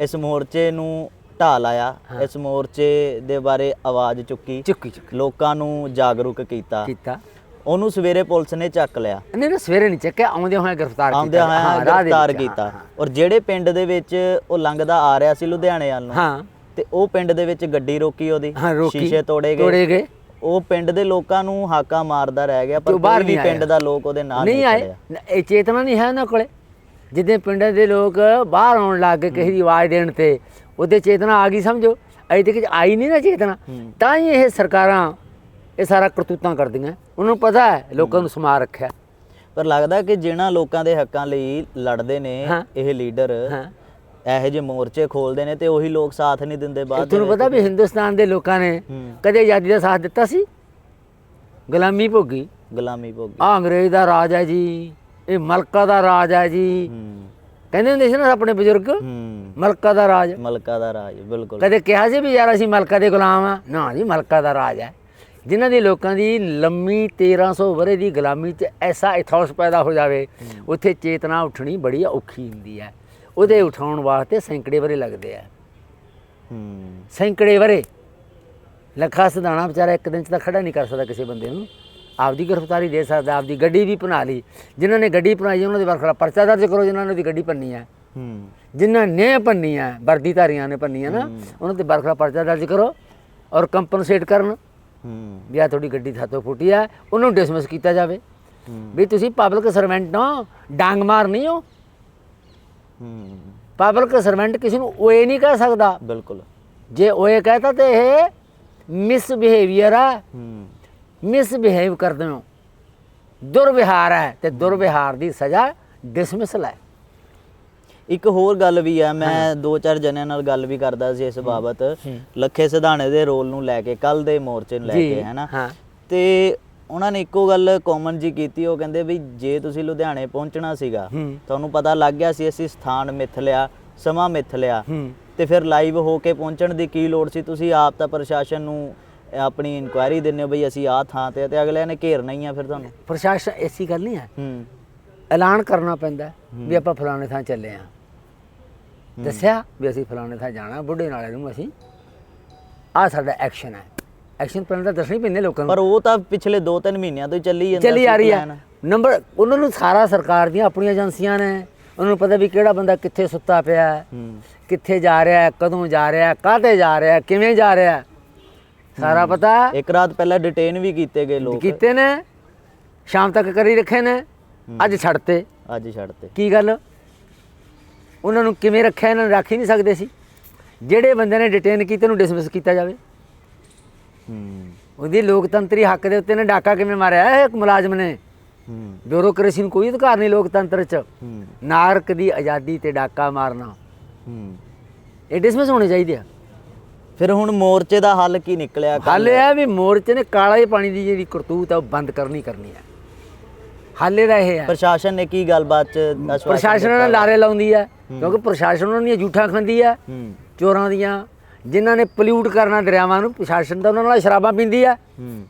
ਇਸ ਮੋਰਚੇ ਨੂੰ ਢਾ ਲਾਇਆ ਇਸ ਮੋਰਚੇ ਦੇ ਬਾਰੇ ਆਵਾਜ਼ ਚੁੱਕੀ। ਚੁੱਕੀ ਚੁੱਕੀ। ਲੋਕਾਂ ਨੂੰ ਜਾਗਰੂਕ ਕੀਤਾ। ਕੀਤਾ। ਉਹਨੂੰ ਸਵੇਰੇ ਪੁਲਿਸ ਨੇ ਚੱਕ ਲਿਆ। ਨਹੀਂ ਨਾ ਸਵੇਰੇ ਨਹੀਂ ਚੱਕਿਆ ਆਉਂਦੇ ਹੋਏ ਗ੍ਰਿਫਤਾਰ ਕੀਤਾ। ਆਉਂਦਿਆਂ ਹਾਂ, ਹੋਇਆਂ ਰਾਹ ਦੇ ਗ੍ਰਿਫਤਾਰ ਕੀਤਾ। ਔਰ ਜਿਹੜੇ ਪਿੰਡ ਦੇ ਵਿੱਚ ਉਹ ਲੰਘਦਾ ਆ ਰਿਹਾ ਸੀ ਲੁਧਿਆਣੇ ਵੱਲ ਨੂੰ ਹਾਂ। ਤੇ ਉਹ ਪਿੰਡ ਦੇ ਵਿੱਚ ਗੱਡੀ ਰੋਕੀ ਉਹਦੀ ਸ਼ੀਸ਼ੇ ਤੋੜੇ ਗਏ। ਤੋੜੇ ਗਏ। ਉਹ ਪਿੰਡ ਦੇ ਲੋਕਾਂ ਨੂੰ ਹਾਕਾ ਮਾਰਦਾ ਰਹਿ ਗਿਆ ਪਰ ਕੋਈ ਵੀ ਪਿੰਡ। ਦਾ ਲੋਕ ਉਹਦੇ ਨਾਲ ਨਹੀਂ ਆਏ। ਇਹ ਚੇਤਨਾ ਨਹੀਂ ਹੈ ਉਹਨਾਂ ਕੋਲੇ। ਜਿੱਦੇ ਪਿੰਡਾਂ ਦੇ ਲੋਕ ਬਾਹਰ ਆਉਣ ਲੱਗ ਗਏ ਕਿਸੇ ਦੀ ਆਵਾਜ਼ ਦੇਣ ਤੇ ਉਹਦੇ ਚੇਤਨਾ ਆ ਗਈ ਸਮਝੋ। ਅਜੇ ਤੱਕ ਆਈ ਨਹੀਂ ਨਾ ਚੇਤਨਾ ਤਾਂ ਹੀ ਇਹ ਸਰਕਾਰਾਂ ਇਹ ਸਾਰਾ ਕਰਤੂਤਾਂ ਕਰਦੀਆਂ। ਉਹਨਾਂ ਨੂੰ ਪਤਾ ਹੈ ਲੋਕਾਂ ਨੂੰ ਸਮਾ ਰੱਖਿਆ। ਪਰ ਲੱਗਦਾ ਕਿ ਜਿਨ੍ਹਾਂ ਲੋਕਾਂ ਦੇ ਹੱਕਾਂ ਲਈ ਲੜਦੇ ਨੇ। ਇਹ ਲੀਡਰ ਇਹੋ ਜਿਹੇ ਮੋਰਚੇ ਖੋਲਦੇ ਨੇ ਤੇ ਉਹੀ ਲੋਕ ਸਾਥ ਨਹੀਂ ਦਿੰਦੇ ਬਾਅਦ ਤੁਹਾਨੂੰ ਪਤਾ ਵੀ ਹਿੰਦੁਸਤਾਨ ਦੇ ਲੋਕਾਂ ਨੇ। ਕਦੇ ਆਜ਼ਾਦੀ ਦਾ ਸਾਥ ਦਿੱਤਾ ਸੀ? ਗੁਲਾਮੀ ਭੋਗੀ। ਗੁਲਾਮੀ ਭੋਗੀ। ਆ ਅੰਗਰੇਜ਼ ਦਾ ਰਾਜ ਹੈ ਜੀ ਇਹ ਮਲਕਾ ਦਾ ਰਾਜ ਹੈ ਜੀ। ਕਹਿੰਦੇ ਹੁੰਦੇ ਸੀ ਨਾ ਆਪਣੇ ਬਜ਼ੁਰਗ ਹੂੰ। ਮਲਕਾ ਦਾ ਰਾਜ। ਮਲਕਾ ਦਾ ਰਾਜ ਬਿਲਕੁਲ। ਕਦੇ ਕਿਹਾ ਸੀ ਵੀ ਯਾਰ ਅਸੀਂ ਮਲਕਾ ਦੇ ਗੁਲਾਮ ਆ? ਨਾ ਜੀ ਮਲਕਾ ਦਾ ਰਾਜ ਹੈ। ਜਿਨ੍ਹਾਂ ਦੀ ਲੋਕਾਂ ਦੀ ਲੰਮੀ 1300 ਵਰੇ ਦੀ ਗੁਲਾਮੀ 'ਚ ਐਸਾ ਇਥੋਸ ਪੈਦਾ ਹੋ ਜਾਵੇ ਉੱਥੇ ਚੇਤਨਾ ਉੱਠਣੀ ਬੜੀ ਔਖੀ ਹੁੰਦੀ ਹੈ। ਉਹਦੇ ਉਠਾਉਣ ਵਾਸਤੇ ਸੈਂਕੜੇ ਵਰੇ ਲੱਗਦੇ ਆ। ਹੂੰ। ਸੈਂਕੜੇ ਵਰੇ ਲੱਖਾ ਸਦਾਣਾ ਵਿਚਾਰਾ ਇੱਕ ਦਿਨ 'ਚ ਤਾਂ ਖੜਾ ਨਹੀਂ ਕਰ ਸਕਦਾ ਕਿਸੇ ਬੰਦੇ ਨੂੰ। ਆਪਦੀ ਗ੍ਰਿਫਤਾਰੀ ਦੇ ਸਕਦਾ ਆਪਦੀ ਗੱਡੀ ਵੀ ਬਣਾ ਲਈ। ਜਿਨ੍ਹਾਂ ਨੇ ਗੱਡੀ ਬਣਾਈ ਉਹਨਾਂ ਦੇ ਵਰਖਲਾ ਪਰਚਾ ਦਰਜ ਕਰੋ ਜਿਨ੍ਹਾਂ ਨੇ ਉਹਦੀ ਗੱਡੀ ਭੰਨੀ ਹੈ। ਹੂੰ। ਜਿਨ੍ਹਾਂ ਨੇ ਭੰਨੀ ਹੈ ਵਰਦੀਧਾਰੀਆਂ ਨੇ ਭੰਨੀ ਹੈ। ਨਾ ਉਹਨਾਂ ਤੇ ਵਰਖਲਾ ਪਰਚਾ ਦਰਜ ਕਰੋ ਔਰ ਕੰਪਨਸੇਟ ਕਰਨ ਹੂੰ। ਵੀ ਆ ਤੁਹਾਡੀ ਗੱਡੀ ਥਾਤੋਂ ਫੁੱਟੀ ਹੈ ਉਹਨੂੰ ਡਿਸਮਿਸ ਕੀਤਾ ਜਾਵੇ। ਵੀ ਤੁਸੀਂ ਪਬਲਿਕ ਸਰਵੈਂਟ ਹੋ ਡਾਂਗ ਮਾਰ ਨਹੀਂ ਹੋ। ਹੂੰ। ਪਬਲਿਕ ਸਰਵੈਂਟ ਕਿਸੇ ਨੂੰ ਓਏ ਨਹੀਂ ਕਹਿ ਸਕਦਾ। ਬਿਲਕੁਲ। ਜੇ ਓਏ ਕਹਤਾ ਤੇ ਇਹ ਮਿਸ ਬਿਹੇਵੀਅਰ ਹੈ ਹੂੰ। ਮਿਸਬਿਹੇਵ ਕਰਦੇ ਹੋ ਦੁਰਵਿਹਾਰ ਹੈ ਤੇ ਦੁਰਵਿਹਾਰ ਦੀ ਸਜ਼ਾ ਡਿਸਮਿਸਲ ਹੈ ਇੱਕ ਹੋਰ ਗੱਲ ਵੀ ਆ ਮੈਂ ਦੋ ਚਾਰ ਜਣਿਆਂ ਨਾਲ ਗੱਲ ਵੀ ਕਰਦਾ ਸੀ ਇਸ ਬਾਬਤ। ਲੱਖੇ ਸਿਧਾਣੇ ਦੇ ਰੋਲ ਨੂੰ ਲੈ ਕੇ ਕੱਲ ਦੇ ਮੋਰਚੇ ਨੂੰ ਲੈ ਕੇ ਹੈਨਾ। ਤੇ ਉਹਨਾਂ ਨੇ ਇੱਕੋ ਗੱਲ ਕਾਮਨ ਜੀ ਕੀਤੀ ਉਹ ਕਹਿੰਦੇ ਵੀ ਜੇ ਤੁਸੀਂ ਲੁਧਿਆਣੇ ਪਹੁੰਚਣਾ ਸੀਗਾ। ਤੁਹਾਨੂੰ ਪਤਾ ਲੱਗ ਗਿਆ ਸੀ ਅਸੀਂ ਸਥਾਨ ਮਿੱਥ ਲਿਆ ਸਮਾਂ ਮਿੱਥ ਲਿਆ। ਤੇ ਫਿਰ ਲਾਈਵ ਹੋ ਕੇ ਪਹੁੰਚਣ ਦੀ ਕੀ ਲੋੜ ਸੀ? ਤੁਸੀਂ ਆਪ ਤਾਂ ਪ੍ਰਸ਼ਾਸਨ ਨੂੰ ਆਪਣੀ ਇਨਕੁਆਇਰੀ ਦਿੰਦੇ ਹੋ ਬਈ ਅਸੀਂ ਆਹ ਥਾਂ ਤੇ ਆ ਤੇ ਅਗਲਿਆਂ ਨੇ ਘੇਰਨਾ ਹੀ ਆ ਫਿਰ ਤੁਹਾਨੂੰ? ਪ੍ਰਸ਼ਾਸਨ ਐਸੀ ਗੱਲ ਨਹੀਂ ਹੈ। ਹੂੰ। ਐਲਾਨ ਕਰਨਾ ਪੈਂਦਾ ਵੀ ਆਪਾਂ ਫਲਾਣੇ ਥਾਂ ਚੱਲੇ ਆ ਦੱਸਿਆ ਵੀ ਅਸੀਂ ਫਲਾਣੇ ਥਾਂ ਜਾਣਾ ਬੁੱਢੇ ਨਾਲੇ ਨੂੰ ਅਸੀਂ। ਆ ਸਾਡਾ ਐਕਸ਼ਨ ਹੈ। ਐਕਸ਼ਨ ਪਲਾਨ ਤਾਂ ਦੱਸਣੀ ਪੈਂਦੇ ਲੋਕਾਂ ਨੂੰ। ਪਰ ਉਹ ਤਾਂ ਪਿਛਲੇ 2-3 ਮਹੀਨਿਆਂ ਤੋਂ ਚੱਲੀ ਜਾਂਦਾ ਚੱਲੀ ਆ ਰਹੀ ਹੈ। ਨੰਬਰ ਉਹਨਾਂ ਨੂੰ ਸਾਰਾ ਸਰਕਾਰ ਦੀਆਂ ਆਪਣੀਆਂ ਏਜੰਸੀਆਂ ਨੇ। ਉਹਨਾਂ ਨੂੰ ਪਤਾ ਵੀ ਕਿਹੜਾ ਬੰਦਾ ਕਿੱਥੇ ਸੁੱਤਾ ਪਿਆ ਹੈ ਹੂੰ। ਕਿੱਥੇ ਜਾ ਰਿਹਾ ਹੈ ਕਦੋਂ ਜਾ ਰਿਹਾ ਹੈ ਕਾਹਤੇ ਜਾ ਰਿਹਾ ਹੈ ਕਿਵੇਂ ਜਾ ਰਿਹਾ ਹੈ। ਸਾਰਾ ਪਤਾ। ਇੱਕ ਰਾਤ ਪਹਿਲਾਂ ਡਿਟੇਨ ਵੀ ਕੀਤੇ ਗਏ ਲੋਕ। ਕੀਤੇ ਨੇ? ਸ਼ਾਮ ਤੱਕ ਕਰੀ ਰੱਖੇ ਨੇ? ਅੱਜ ਛੱਡਤੇ। ਅੱਜ ਛੱਡਤੇ। ਕੀ ਗੱਲ? ਉਹਨਾਂ ਨੂੰ ਕਿਵੇਂ ਰੱਖਿਆ? ਇਹਨਾਂ ਨੂੰ ਰੱਖ ਹੀ ਨਹੀਂ ਸਕਦੇ ਸੀ। ਜਿਹੜੇ ਬੰਦੇ ਨੇ ਡਿਟੇਨ ਕੀਤੇ ਨੂੰ ਡਿਸਮਿਸ ਕੀਤਾ ਜਾਵੇ। ਹੂੰ ਉਹਦੀ ਲੋਕਤੰਤਰੀ ਹੱਕ ਦੇ ਉੱਤੇ ਨੇ ਡਾਕਾ ਕਿਵੇਂ ਮਾਰਿਆ? ਇਹ ਇੱਕ ਮੁਲਾਜ਼ਮ ਨੇ। ਹੂੰ ਬਿਊਰੋਕ੍ਰੇਸੀ ਨੂੰ ਕੋਈ ਅਧਿਕਾਰ ਨਹੀਂ ਲੋਕਤੰਤਰ 'ਚ। ਹੂੰ ਨਾਰਕ ਦੀ ਆਜ਼ਾਦੀ ਤੇ ਡਾਕਾ ਮਾਰਨਾ। ਹੂੰ ਇਹ ਡਿਸਮਿਸ ਹੋਣੇ ਚਾਹੀਦੇ ਆ। ਫਿਰ ਹੁਣ ਮੋਰਚੇ ਦਾ ਹੱਲ ਕੀ ਨਿਕਲਿਆ? ਹੱਲ ਇਹ ਹੈ ਵੀ ਮੋਰਚੇ ਨੇ ਕਾਲਾ ਹੀ ਪਾਣੀ ਦੀ ਜਿਹੜੀ ਕਰਤੂਤ ਆ ਉਹ ਬੰਦ ਕਰਨੀ ਕਰਨੀ ਹੈ ਹਾਲੇ ਦਾ ਇਹ ਹੈ ਪ੍ਰਸ਼ਾਸਨ ਨੇ ਕੀ ਗੱਲਬਾਤ ਚ ਆਸ਼ਵਾਸਨ ਪ੍ਰਸ਼ਾਸਨ ਦਿੱਤਾ? ਨਾਲ ਲਾਰੇ ਲਾਉਂਦੀ ਹੈ। ਕਿਉਂਕਿ ਪ੍ਰਸ਼ਾਸਨ ਉਹਨਾਂ ਦੀਆਂ ਝੂਠਾਂ ਖਾਂਦੀ ਹੈ ਹੂੰ। ਚੋਰਾਂ ਦੀਆਂ ਜਿਨ੍ਹਾਂ ਨੇ ਪੋਲਿਊਟ ਕਰਨਾ ਦਰਿਆਵਾਂ ਨੂੰ ਪ੍ਰਸ਼ਾਸਨ ਤਾਂ ਉਹਨਾਂ ਨਾਲ ਸ਼ਰਾਬਾਂ ਪੀਂਦੀ ਹੈ ਹੂੰ।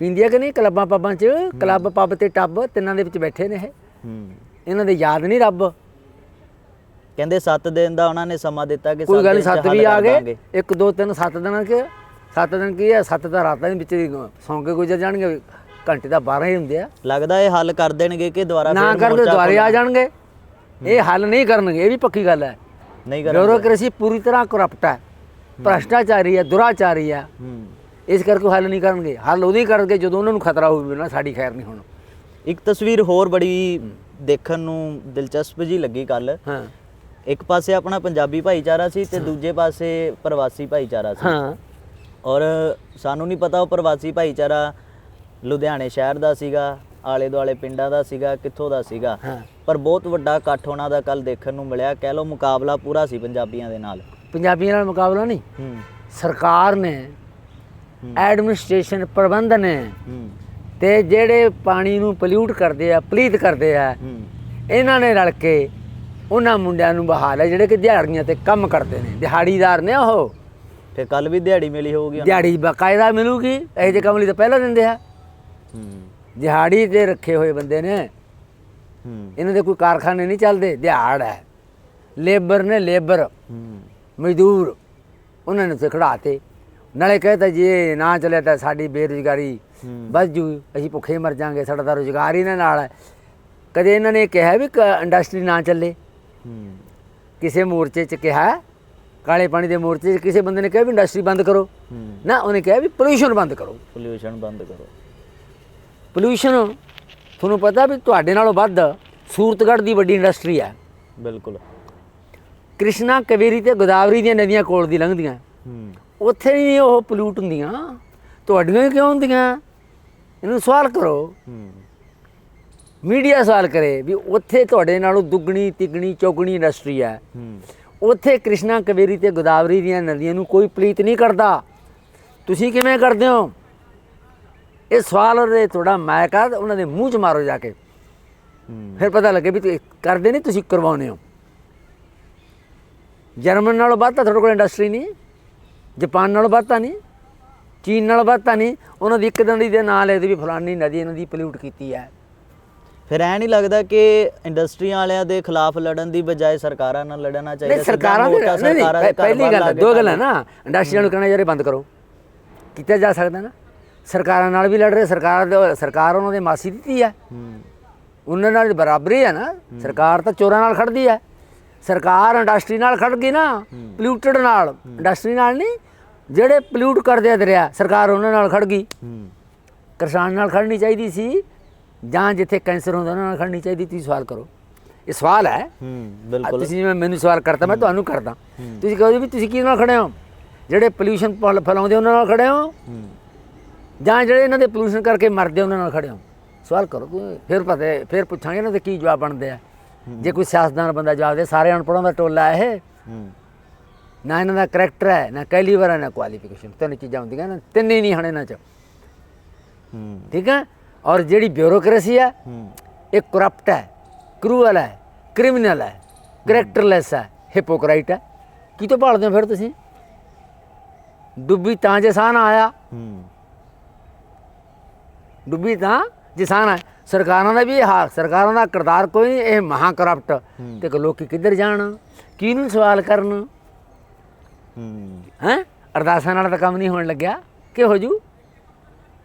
ਪੀਂਦੀ ਹੈ ਕਿ ਨਹੀਂ? ਕਲੱਬਾਂ ਪੱਬਾਂ 'ਚ ਕਲੱਬ ਪੱਬ ਤੇ ਟੱਬ ਤਿੰਨਾਂ ਦੇ ਵਿੱਚ ਬੈਠੇ ਨੇ ਇਹ। ਹੂੰ। ਇਹਨਾਂ ਦੇ ਯਾਦ ਨਹੀਂ ਰੱਬ? ਕਹਿੰਦੇ 7 ਦਿਨ ਦਾ ਉਹਨਾਂ ਨੇ ਸਮਾਂ ਦਿੱਤਾ ਕਿ ਕੋਈ ਗੱਲ ਦਿਨ ਚ ਸੱਤ ਹੱਲ ਵੀ ਆ ਗਏ ਦਾਂਗੇ। 1 2 3 7 ਦਿਨਾਂ ਕੇ 7 ਦਿਨ ਕੀ ਹੈ? 7 ਤਾਂ ਰਾਤਾਂ ਦੇ ਵਿੱਚ ਸੌਂ ਕੇ ਗੁਜ਼ਰ ਜਾਣਗੇ ਘੰਟੇ ਦਾ 12 ਹੀ ਹੁੰਦੇ ਆ। ਲੱਗਦਾ ਇਹ ਹੱਲ ਕਰ ਦੇਣਗੇ ਕਿ ਦੁਬਾਰਾ ਨਾ ਕਰਦੇ ਦੁਆਰੇ ਆ ਜਾਣਗੇ। ਇਹ ਹੱਲ ਨਹੀਂ ਕਰਨਗੇ ਇਹ ਵੀ ਪੱਕੀ ਗੱਲ ਹੈ। ਨਹੀਂ ਕਰ ਬਿਊਰੋਕ੍ਰੇਸੀ ਪੂਰੀ ਤਰ੍ਹਾਂ ਕਰਪਟ ਹੈ। ਭ੍ਰਸ਼ਟਾਚਾਰੀ ਹੈ ਦੁਰਾਚਾਰੀ ਹੈ। ਇਸ ਕਰਕੇ ਹੱਲ ਨਹੀਂ ਕਰਨਗੇ। ਹੱਲ ਉਹਦੀ ਕਰਨਗੇ ਜਦੋਂ ਉਹਨਾਂ ਨੂੰ ਖਤਰਾ ਹੋਵੇ ਨਾ ਸਾਡੀ ਖੈਰ ਨਹੀਂ ਹੋਣੀ। ਇੱਕ ਤਸਵੀਰ ਹੋਰ ਬੜੀ ਦੇਖਣ ਨੂੰ ਦਿਲਚਸਪ ਜੀ ਲੱਗੀ ਕੱਲ ਹਾਂ। ਇੱਕ ਪਾਸੇ ਆਪਣਾ ਪੰਜਾਬੀ ਭਾਈਚਾਰਾ ਸੀ ਤੇ ਦੂਜੇ ਪਾਸੇ ਪ੍ਰਵਾਸੀ ਭਾਈਚਾਰਾ ਸੀ। ਹਾਂ। ਔਰ ਸਾਨੂੰ ਨਹੀਂ ਪਤਾ ਉਹ ਪ੍ਰਵਾਸੀ ਭਾਈਚਾਰਾ ਲੁਧਿਆਣੇ ਸ਼ਹਿਰ ਦਾ ਸੀਗਾ ਆਲੇ ਦੁਆਲੇ ਪਿੰਡਾਂ ਦਾ ਸੀਗਾ ਕਿੱਥੋਂ ਦਾ ਸੀਗਾ। ਪਰ ਬਹੁਤ ਵੱਡਾ ਇਕੱਠ ਉਹਨਾਂ ਦਾ ਕੱਲ ਦੇਖਣ ਨੂੰ ਮਿਲਿਆ ਕਹਿ ਲਓ ਮੁਕਾਬਲਾ ਪੂਰਾ ਸੀ ਪੰਜਾਬੀਆਂ ਦੇ ਨਾਲ। ਪੰਜਾਬੀਆਂ ਨਾਲ ਮੁਕਾਬਲਾ ਨਹੀਂ? ਸਰਕਾਰ ਨੇ ਐਡਮਿਨਿਸਟ੍ਰੇਸ਼ਨ ਪ੍ਰਬੰਧ ਨੇ ਤੇ ਜਿਹੜੇ ਪਾਣੀ ਨੂੰ ਪੋਲਿਊਟ ਕਰਦੇ ਆ ਪਲੀਤ ਕਰਦੇ ਆ ਇਹਨਾਂ ਨੇ ਰਲ ਕੇ ਉਹਨਾਂ ਮੁੰਡਿਆਂ ਨੂੰ ਬਹਾਲ ਹੈ ਜਿਹੜੇ ਕਿ ਦਿਹਾੜੀਆਂ ਤੇ ਕੰਮ ਕਰਦੇ ਨੇ। ਦਿਹਾੜੀਦਾਰ ਨੇ ਉਹ। ਤੇ ਕੱਲ ਵੀ ਦਿਹਾੜੀ ਮਿਲੀ ਹੋਊਗੀ। ਦਿਹਾੜੀ ਬਕਾਇਦਾ ਮਿਲੂਗੀ? ਇਹ ਜਿਹੇ ਕੰਮ ਲਈ ਤਾਂ ਪਹਿਲਾਂ ਦਿੰਦੇ ਆ। ਨੂੰ। ਹੂੰ। ਦਿਹਾੜੀ ਤੇ ਰੱਖੇ ਹੋਏ ਬੰਦੇ ਨੇ। ਹੂੰ। ਇਹਨਾਂ ਦੇ ਕੋਈ ਕਾਰਖਾਨੇ ਨਹੀਂ ਚੱਲਦੇ ਦਿਹਾੜ ਹੈ। ਲੇਬਰ ਨੇ ਲੇਬਰ। ਹੂੰ। ਮਜ਼ਦੂਰ। ਉਹਨਾਂ ਨੇ ਉੱਥੇ ਖੜਾਤੇ ਨਾਲੇ ਕਹਿੰਦਾ ਜੀ ਨਾ ਚੱਲਿਆ ਤਾਂ ਸਾਡੀ ਬੇਰੁਜ਼ਗਾਰੀ। ਵੱਧ ਜੂ ਅਸੀਂ ਭੁੱਖੇ ਮਰ ਜਾਾਂਗੇ ਸਾਡਾ ਤਾਂ ਰੁਜ਼ਗਾਰ ਹੀ ਇਹਨਾਂ ਨਾਲ ਹੈ। ਕਦੇ ਇਹਨਾਂ ਨੇ ਕਿਹਾ ਵੀ ਇੰਡਸਟਰੀ ਨਾ ਚੱਲੇ? ਕਿਸੇ ਮੋਰਚੇ 'ਚ ਕਿਹਾ ਕਾਲੇ ਪਾਣੀ ਦੇ ਮੋਰਚੇ 'ਚ ਕਿਸੇ ਬੰਦੇ ਨੇ ਕਿਹਾ ਵੀ ਇੰਡਸਟਰੀ ਬੰਦ ਕਰੋ। ਨਾ ਉਹਨੇ ਕਿਹਾ ਵੀ ਪੋਲੂਸ਼ਨ ਬੰਦ ਕਰੋ। ਪੋਲਿਊਸ਼ਨ ਬੰਦ ਕਰੋ। ਪੋਲੂਸ਼ਨ ਤੁਹਾਨੂੰ ਪਤਾ ਵੀ ਤੁਹਾਡੇ ਨਾਲੋਂ ਵੱਧ ਸੂਰਤਗੜ੍ਹ ਦੀ ਵੱਡੀ ਇੰਡਸਟਰੀ ਹੈ ਬਿਲਕੁਲ। ਕ੍ਰਿਸ਼ਨਾ ਕਵੇਰੀ ਤੇ ਗੋਦਾਵਰੀ ਦੀਆਂ ਨਦੀਆਂ ਕੋਲ ਦੀ ਲੰਘਦੀਆਂ। ਉੱਥੇ ਨਹੀਂ ਉਹ ਪੋਲੂਟ ਹੁੰਦੀਆਂ। ਤੁਹਾਡੀਆਂ ਕਿਉਂ ਹੁੰਦੀਆਂ? ਇਹਨੂੰ ਸਵਾਲ ਕਰੋ। ਮੀਡੀਆ ਸਵਾਲ ਕਰੇ ਵੀ ਉੱਥੇ ਤੁਹਾਡੇ ਨਾਲੋਂ ਦੁੱਗਣੀ ਤਿੱਗਣੀ ਚੌਗਣੀ ਇੰਡਸਟਰੀ ਹੈ। ਉੱਥੇ ਕ੍ਰਿਸ਼ਨਾ ਕਵੇਰੀ ਤੇ ਗੋਦਾਵਰੀ ਦੀਆਂ ਨਦੀਆਂ ਨੂੰ ਕੋਈ ਪਲੀਤ ਨਹੀਂ ਕਰਦਾ। ਤੁਸੀਂ ਕਿਵੇਂ ਕਰਦੇ ਹੋ? ਇਹ ਸਵਾਲ ਉਹਦੇ ਥੋੜਾ ਆ ਉਹਨਾਂ ਦੇ ਮੂੰਹ 'ਚ ਮਾਰੋ ਜਾ ਕੇ। ਫਿਰ ਪਤਾ ਲੱਗੇ ਵੀ ਤੁਸੀਂ ਕਰਦੇ ਨਹੀਂ ਤੁਸੀਂ ਕਰਵਾਉਂਦੇ ਹੋ। ਜਰਮਨ ਨਾਲੋਂ ਵੱਧ ਤਾਂ ਤੁਹਾਡੇ ਕੋਲ ਇੰਡਸਟਰੀ ਨਹੀਂ ਜਾਪਾਨ ਨਾਲੋਂ ਵੱਧ ਤਾਂ ਨਹੀਂ ਚੀਨ ਨਾਲੋਂ ਵੱਧ ਤਾਂ ਨਹੀਂ ਉਹਨਾਂ ਦੀ ਇੱਕ ਨਦੀ ਦੇ ਨਾਂ ਲੈ ਦੇ ਵੀ ਫਲਾਨੀ ਨਦੀ ਇਹਨਾਂ ਦੀ ਪੋਲਿਊਟ ਕੀਤੀ ਹੈ। ਫਿਰ ਐ ਨਹੀਂ ਲੱਗਦਾ ਕਿ ਇੰਡਸਟਰੀਆਂ ਵਾਲਿਆਂ ਦੇ ਖਿਲਾਫ ਲੜਨ ਦੀ ਬਜਾਏ ਸਰਕਾਰਾਂ ਨਾਲ ਲੜਨਾ ਚਾਹੀਦਾ ਨਹੀਂ ਸਰਕਾਰਾਂ ਦੇ ਸਰਕਾਰਾਂ ਦੇ ਪਹਿ- ਪਹਿਲੀ ਗੱਲ ਦੋ ਗੱਲਾਂ ਨਾ ਇੰਡਸਟਰੀਆਂ ਨੂੰ ਕਹਿਣਾ ਯਾਰ ਬੰਦ ਕਰੋ? ਕੀਤਾ ਜਾ ਸਕਦਾ ਨਾ। ਸਰਕਾਰਾਂ ਨਾਲ ਵੀ ਲੜ ਰਹੇ ਸਰਕਾਰ ਸਰਕਾਰ ਉਹਨਾਂ ਦੇ ਮਾਸੀ ਦਿੱਤੀ ਹੈ। ਹੂੰ। ਉਹਨਾਂ ਨਾਲ ਬਰਾਬਰੀ ਹੈ ਨਾ। ਸਰਕਾਰ ਤਾਂ ਚੋਰਾਂ ਨਾਲ ਖੜਦੀ ਹੈ। ਸਰਕਾਰ ਇੰਡਸਟਰੀ ਨਾਲ ਖੜ ਗਈ ਨਾ ਪੋਲਿਊਟਡ ਨਾਲ। ਇੰਡਸਟਰੀ ਨਾਲ ਨਹੀਂ ਜਿਹੜੇ ਪੋਲਿਊਟ ਕਰਦੇ ਆ ਦਰਿਆ ਸਰਕਾਰ ਉਹਨਾਂ ਨਾਲ ਖੜ ਗਈ। ਹੂੰ। ਕਿਸਾਨ ਨਾਲ ਖੜਨੀ ਚਾਹੀਦੀ ਸੀ। ਜਾਂ ਜਿੱਥੇ ਕੈਂਸਰ ਹੁੰਦਾ ਉਹਨਾਂ ਨਾਲ ਖੜਨੀ ਚਾਹੀਦੀ ਤੁਸੀਂ ਸਵਾਲ ਕਰੋ। ਇਹ ਸਵਾਲ ਹੈ। ਹੂੰ ਬਿਲਕੁਲ। ਤੁਸੀਂ ਜਿਵੇਂ ਮੈਨੂੰ ਸਵਾਲ ਕਰਤਾ ਮੈਂ ਤੁਹਾਨੂੰ ਕਰਦਾ। ਤੁਸੀਂ ਕਹੋ ਜੀ ਵੀ ਤੁਸੀਂ ਕਿਹਦੇ ਨਾਲ ਖੜੇ ਹੋ? ਜਿਹੜੇ ਪੋਲਿਊਸ਼ਨ ਫੈਲਾਉਂਦੇ ਉਹਨਾਂ ਨਾਲ ਖੜੇ ਹੋ? ਹੂੰ। ਜਾਂ ਜਿਹੜੇ ਇਹਨਾਂ ਦੇ ਪੋਲੂਸ਼ਨ ਕਰਕੇ ਮਰਦੇ ਉਹਨਾਂ ਨਾਲ ਖੜੇ ਹੋ? ਸਵਾਲ ਕਰੋ ਫਿਰ ਪਤਾ ਫਿਰ ਪੁੱਛਾਂਗੇ ਇਹਨਾਂ ਦੇ ਕੀ ਜਵਾਬ ਬਣਦੇ ਆ। ਜੇ ਕੋਈ ਸਿਆਸਤਦਾਨ ਬੰਦਾ ਜਵਾਬ ਦੇ ਸਾਰੇ ਅਨਪੜ੍ਹਾਂ ਦਾ ਟੋਲਾ ਹੈ ਇਹ। ਹੂੰ। ਨਾ ਇਹਨਾਂ ਦਾ ਕਰੈਕਟਰ ਹੈ ਨਾ ਕੈਲੀਬਰ ਹੈ ਨਾ ਕੁਆਲੀਫਿਕੇਸ਼ਨ ਤਿੰਨ ਚੀਜ਼ਾਂ ਹੁੰਦੀਆਂ ਨਾ ਤਿੰਨ ਨਹੀਂ ਹਨ ਇਹਨਾਂ 'ਚ। ਹੂੰ। ਠੀਕ ਹੈ? ਔਰ ਜਿਹੜੀ ਬਿਊਰੋਕ੍ਰੇਸੀ ਹੈ ਇਹ ਕਰਪਟ ਹੈ ਕਰੂਅਲ ਹੈ ਕ੍ਰਿਮੀਨਲ ਹੈ ਕਰੈਕਟਰਲੈਸ ਹੈ ਹਿਪੋਕਰਾਈਟ ਹੈ। ਕੀ ਤੋਂ ਭਾਲਦੇ ਹੋ ਫਿਰ ਤੁਸੀਂ? ਡੁੱਬੀ ਤਾਂ ਜੇ ਸਾਹ ਨਾ ਆਇਆ ਡੁੱਬੀ ਤਾਂ ਜਿਸਾਨ ਹੈ ਸਰਕਾਰਾਂ ਦਾ ਵੀ ਇਹ ਹਾਲ ਸਰਕਾਰਾਂ ਦਾ ਕਿਰਦਾਰ ਕੋਈ ਨਹੀਂ ਇਹ ਮਹਾ ਕਰਪਟ ਤੇ ਲੋਕੀ ਕਿੱਧਰ ਜਾਣ? ਕਿਹਨੂੰ ਸਵਾਲ ਕਰਨ? ਹੂੰ। ਹੈ? ਅਰਦਾਸਾਂ ਨਾਲ ਤਾਂ ਕੰਮ ਨਹੀਂ ਹੋਣ ਲੱਗਿਆ। ਕਿ ਹੋ ਜੂ?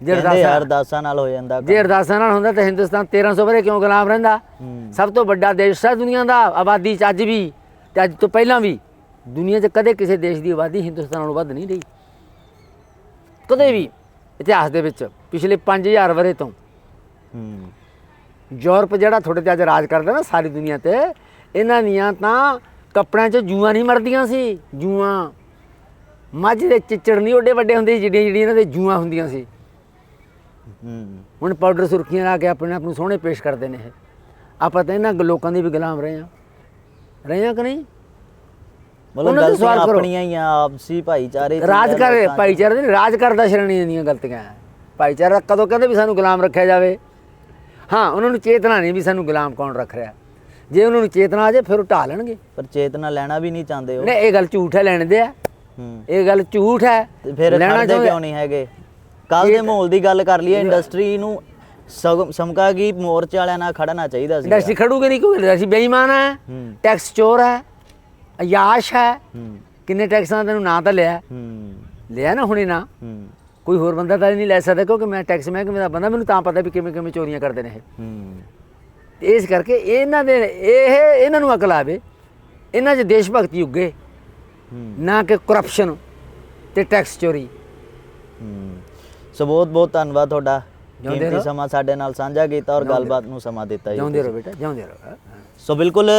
ਜੇ ਕਹਿੰਦੇ ਅਰਦਾਸਾਂ ਅਰਦਾਸਾਂ ਨਾਲ ਹੋ ਜਾਂਦਾ ਜੇ ਅਰਦਾਸਾਂ ਨਾਲ ਹੁੰਦਾ ਤਾਂ ਹਿੰਦੁਸਤਾਨ 1300 ਵਰੇ ਕਿਉਂ ਗੁਲਾਮ ਰਹਿੰਦਾ? ਹੂੰ। ਸਭ ਤੋਂ ਵੱਡਾ ਦੇਸ਼ ਹੈ ਦੁਨੀਆ ਦਾ ਆਬਾਦੀ ਚ ਅੱਜ ਵੀ ਤੇ ਅੱਜ ਤੋਂ ਪਹਿਲਾਂ ਵੀ। ਦੁਨੀਆ 'ਚ ਕਦੇ ਕਿਸੇ ਦੇਸ਼ ਦੀ ਆਬਾਦੀ ਹਿੰਦੁਸਤਾਨ ਨਾਲੋਂ ਵੱਧ ਨਹੀਂ ਰਹੀ। ਕਦੇ ਵੀ ਇਤਿਹਾਸ ਦੇ ਵਿੱਚ ਪਿਛਲੇ 5000 ਵਰੇ ਤੋਂ। ਹੂੰ। ਯੂਰਪ ਜਿਹੜਾ ਤੁਹਾਡੇ ਤੇ ਅੱਜ ਰਾਜ ਕਰਦਾ ਨਾ ਸਾਰੀ ਦੁਨੀਆ ਤੇ ਇਹਨਾਂ ਦੀਆਂ ਤਾਂ ਕੱਪੜਿਆਂ 'ਚ ਜੂਆਂ ਨਹੀਂ ਮਰਦੀਆਂ ਸੀ ਜੂਆਂ। ਮੱਝ ਦੇ ਚਿੱਚੜ ਨਹੀਂ ਓਡੇ ਵੱਡੇ ਹੁੰਦੇ ਸੀ ਜਿਹੜੀਆਂ ਜਿਹੜੀਆਂ ਇਹਨਾਂ ਦੇ ਜੂਆਂ ਹੁੰਦੀਆਂ ਸੀ। ਹੁਣ ਪਾਊਡਰ ਸੁਰਖੀਆਂ ਲਾ ਕੇ ਆਪਣੇ ਆਪ ਨੂੰ ਸੋਹਣੇ ਪੇਸ਼ ਕਰਦੇ ਨੇ ਇਹ। ਆਪਾਂ ਤਾਂ ਇਹਨਾਂ ਲੋਕਾਂ ਦੇ ਵੀ ਗੁਲਾਮ ਰਹੇ ਆ ਰਹੇ ਆ ਕਿ ਨਹੀਂ? ਮਤਲਬ ਗਲਤੀਆਂ। ਆਪਣੀਆਂ ਹੀ ਆ ਆਪਸੀ ਭਾਈਚਾਰੇ ਰਾਜ ਕਰ। ਭਾਈਚਾਰੇ ਦੇ ਰਾਜ ਕਰਦਾ ਸ਼੍ਰੇਣੀਆਂ ਦੀਆਂ ਗਲਤੀਆਂ। ਭਾਈਚਾਰਾ ਕਦੋਂ ਕਹਿੰਦੇ ਵੀ ਸਾਨੂੰ ਗੁਲਾਮ ਰੱਖਿਆ ਜਾਵੇ? ਹਾਂ ਉਹਨਾਂ ਨੂੰ ਚੇਤਨਾ ਨਹੀਂ ਵੀ ਸਾਨੂੰ ਗੁਲਾਮ ਕੌਣ ਰੱਖ ਰਿਹਾ। ਜੇ ਉਹਨਾਂ ਨੂੰ ਚੇਤਨਾ ਆ ਜੇ ਫਿਰ ਉਹ ਢਾ ਲੈਣਗੇ। ਪਰ ਚੇਤਨਾ ਲੈਣਾ ਵੀ ਨਹੀਂ ਚਾਹੁੰਦੇ ਉਹ। ਨਹੀਂ ਇਹ ਗੱਲ ਝੂਠ ਹੈ ਲੈਣ ਦੇ ਆ। ਇਹ ਗੱਲ ਝੂਠ ਹੈ। ਫਿਰ ਚਾਹੁੰਦੇ- ਕਿਉਂ ਨਹੀਂ ਹੈਗੇ? ਕੱਲ ਦੇ ਮਾਹੌਲ ਦੀ ਗੱਲ ਕਰ ਲਈਏ ਇੰਡਸਟਰੀ ਨੂੰ ਸਮਕਾ ਕੀ ਮੋਰਚੇ ਵਾਲਿਆਂ ਨਾਲ ਖੜਨਾ ਚਾਹੀਦਾ ਸੀ ਇੰਡਸਟਰੀ ਖੜੂਗੇ ਨਹੀਂ ਕਿਉਂਕਿ ਇੰਡਸਟਰੀ ਬੇਈਮਾਨ ਹੈ। ਟੈਕਸ ਚੋਰ ਹੈ ਅਯਾਸ਼ ਹੈ। ਕਿੰਨੇ ਟੈਕਸਾਂ ਦਾ ਤੈਨੂੰ ਨਾਂ ਤਾਂ ਲਿਆ। ਲਿਆ ਨਾ ਹੁਣੇ ਨਾ। ਕੋਈ ਹੋਰ ਬੰਦਾ ਤਾਂ ਨਹੀਂ ਲੈ ਸਕਦਾ ਕਿਉਂਕਿ ਮੈਂ ਟੈਕਸ ਮਹਿਕਮੇ ਦਾ ਬੰਦਾ ਮੈਨੂੰ ਤਾਂ ਪਤਾ ਵੀ ਕਿਵੇਂ ਕਿਵੇਂ ਚੋਰੀਆਂ ਕਰਦੇ ਨੇ ਇਹ। ਇਸ ਕਰਕੇ ਇਹਨਾਂ ਦੇ ਇਹ ਇਹਨਾਂ ਨੂੰ ਅਕਲ ਆਵੇ ਇਹਨਾਂ 'ਚ ਦੇਸ਼ ਭਗਤੀ ਉੱਗੇ ਨਾ ਕਿ ਕਰਪਸ਼ਨ ਤੇ ਟੈਕਸ ਚੋਰੀ। ਸੋ ਬਹੁਤ ਬਹੁਤ ਧੰਨਵਾਦ ਤੁਹਾਡਾ ਜਿਉਂਦੇ ਕੀਮਤੀ ਰਹੋ। ਸਮਾਂ ਸਾਡੇ ਨਾਲ ਸਾਂਝਾ ਕੀਤਾ ਔਰ ਗੱਲਬਾਤ ਨੂੰ ਸਮਾਂ ਦਿੱਤਾ ਜੀ ਜਿਉਂਦੇ ਰਹੋ ਬੇਟਾ ਜਿਉਂਦੇ ਰਹੋ ਹਾਂ। ਸੋ ਬਿਲਕੁਲ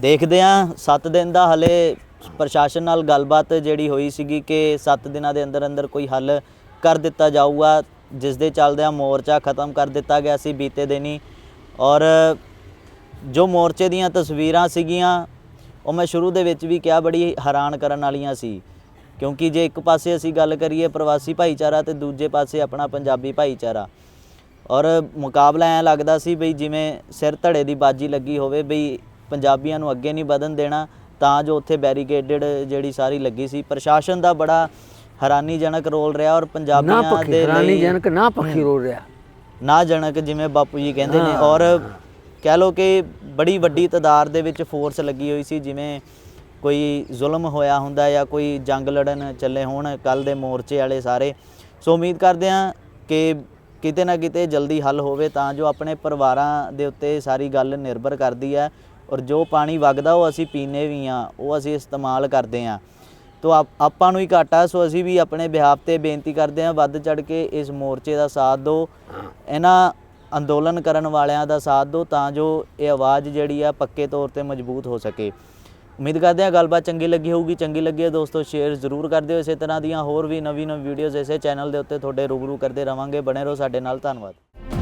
ਦੇਖਦੇ ਆ 7 ਦਿਨ ਦਾ ਹਲੇ ਪ੍ਰਸ਼ਾਸਨ ਨਾਲ ਗੱਲਬਾਤ ਜਿਹੜੀ ਹੋਈ ਸੀਗੀ ਕਿ 7 ਦਿਨਾਂ ਦੇ ਅੰਦਰ ਅੰਦਰ ਕੋਈ ਹੱਲ ਕਰ ਦਿੱਤਾ ਜਾਊਗਾ ਜਿਸ ਦੇ ਚੱਲਦਿਆਂ ਮੋਰਚਾ ਖਤਮ ਕਰ ਦਿੱਤਾ ਗਿਆ ਸੀ ਬੀਤੇ ਦਿਨੀ ਔਰ ਜੋ ਮੋਰਚੇ ਦੀਆਂ ਤਸਵੀਰਾਂ ਸੀਗੀਆਂ ਉਹ ਮੈਂ ਸ਼ੁਰੂ ਦੇ ਵਿੱਚ ਵੀ ਕਿਹਾ ਬੜੀ ਹੈਰਾਨ ਕਰਨ ਵਾਲੀਆਂ ਸੀ ਕਿਉਂਕਿ ਜੇ ਇੱਕ ਪਾਸੇ ਅਸੀਂ ਗੱਲ ਕਰੀਏ ਪ੍ਰਵਾਸੀ ਭਾਈਚਾਰਾ ਤੇ ਦੂਜੇ ਪਾਸੇ ਆਪਣਾ ਪੰਜਾਬੀ ਭਾਈਚਾਰਾ। ਔਰ ਮੁਕਾਬਲਾ ਐ ਲੱਗਦਾ ਸੀ ਬਈ ਜਿਵੇਂ ਸਿਰ ਧੜੇ ਦੀ ਬਾਜੀ ਲੱਗੀ ਹੋਵੇ ਬਈ ਪੰਜਾਬੀਆਂ ਨੂੰ ਅੱਗੇ ਨਹੀਂ ਵਧਣ ਦੇਣਾ ਤਾਂ ਜੋ ਉੱਥੇ ਬੈਰੀਕੇਡਡ ਜਿਹੜੀ ਸਾਰੀ ਲੱਗੀ ਸੀ। ਪ੍ਰਸ਼ਾਸਨ ਦਾ ਬੜਾ ਹੈਰਾਨੀਜਨਕ ਰੋਲ ਰਿਹਾ ਔਰ ਪੰਜਾਬੀਆਂ ਦੇ ਲਈ ਜਨਕ ਨਾ ਪੱਖੀ ਰੋ ਰਿਹਾ। ਨਾ ਜਨਕ ਜਿਵੇਂ ਬਾਪੂ ਜੀ ਕਹਿੰਦੇ ਨੇ। ਔਰ ਕਹਿ ਲੋ ਕਿ ਬੜੀ ਵੱਡੀ ਤਾਦਾਦ ਦੇ ਵਿੱਚ ਫੋਰਸ ਲੱਗੀ ਹੋਈ ਸੀ ਜਿਵੇਂ ਕੋਈ ਜ਼ੁਲਮ ਹੋਇਆ ਹੁੰਦਾ ਜਾਂ ਕੋਈ ਜੰਗ ਲੜਨ ਚੱਲੇ ਹੋਣ ਕੱਲ ਦੇ ਮੋਰਚੇ ਵਾਲੇ ਸਾਰੇ। ਸੋ ਉਮੀਦ ਕਰਦੇ ਹਾਂ ਕਿ ਕਿਤੇ ਨਾ ਕਿਤੇ ਜਲਦੀ ਹੱਲ ਹੋਵੇ, ਤਾਂ ਜੋ ਆਪਣੇ ਪਰਿਵਾਰਾਂ ਦੇ ਉੱਤੇ ਸਾਰੀ ਗੱਲ ਨਿਰਭਰ ਕਰਦੀ ਹੈ ਔਰ ਜੋ ਪਾਣੀ ਵਗਦਾ ਉਹ ਅਸੀਂ ਪੀਨੇ ਵੀ ਆ ਉਹ ਅਸੀਂ ਇਸਤੇਮਾਲ ਕਰਦੇ ਆ ਤੋ ਆਪਾਂ ਨੂੰ ਹੀ ਘਾਟਾ ਸੋ ਅਸੀਂ ਵੀ ਆਪਣੇ ਬਿਹਾਫ ਤੇ ਬੇਨਤੀ ਕਰਦੇ ਹਾਂ, ਵੱਧ ਚੜ ਕੇ ਇਸ ਮੋਰਚੇ ਦਾ ਸਾਥ ਦਿਓ। ਇਹਨਾਂ ਅੰਦੋਲਨ ਕਰਨ ਵਾਲਿਆਂ ਦਾ ਸਾਥ ਦਿਓ, ਤਾਂ ਜੋ ਇਹ ਆਵਾਜ਼ ਜਿਹੜੀ ਆ ਪੱਕੇ ਤੌਰ ਤੇ ਮਜ਼ਬੂਤ ਹੋ ਸਕੇ। ਉਮੀਦ ਕਰਦੇ ਹਾਂ ਗੱਲਬਾਤ ਚੰਗੀ ਲੱਗੀ ਹੋਊਗੀ, ਚੰਗੀ ਲੱਗੀ ਹੈ ਦੋਸਤੋ ਸ਼ੇਅਰ ਜ਼ਰੂਰ ਕਰ ਦਿਓ ਇਸੇ ਤਰ੍ਹਾਂ ਦੀਆਂ ਹੋਰ ਵੀ ਨਵੀਂ ਨਵੀਂ ਵੀਡੀਓਜ਼ ਇਸੇ ਚੈਨਲ ਦੇ ਉੱਤੇ ਤੁਹਾਡੇ ਰੂਬਰੂ ਕਰਦੇ ਰਵਾਂਗੇ। ਬਣੇ ਰਹੋ ਸਾਡੇ ਨਾਲ, ਧੰਨਵਾਦ।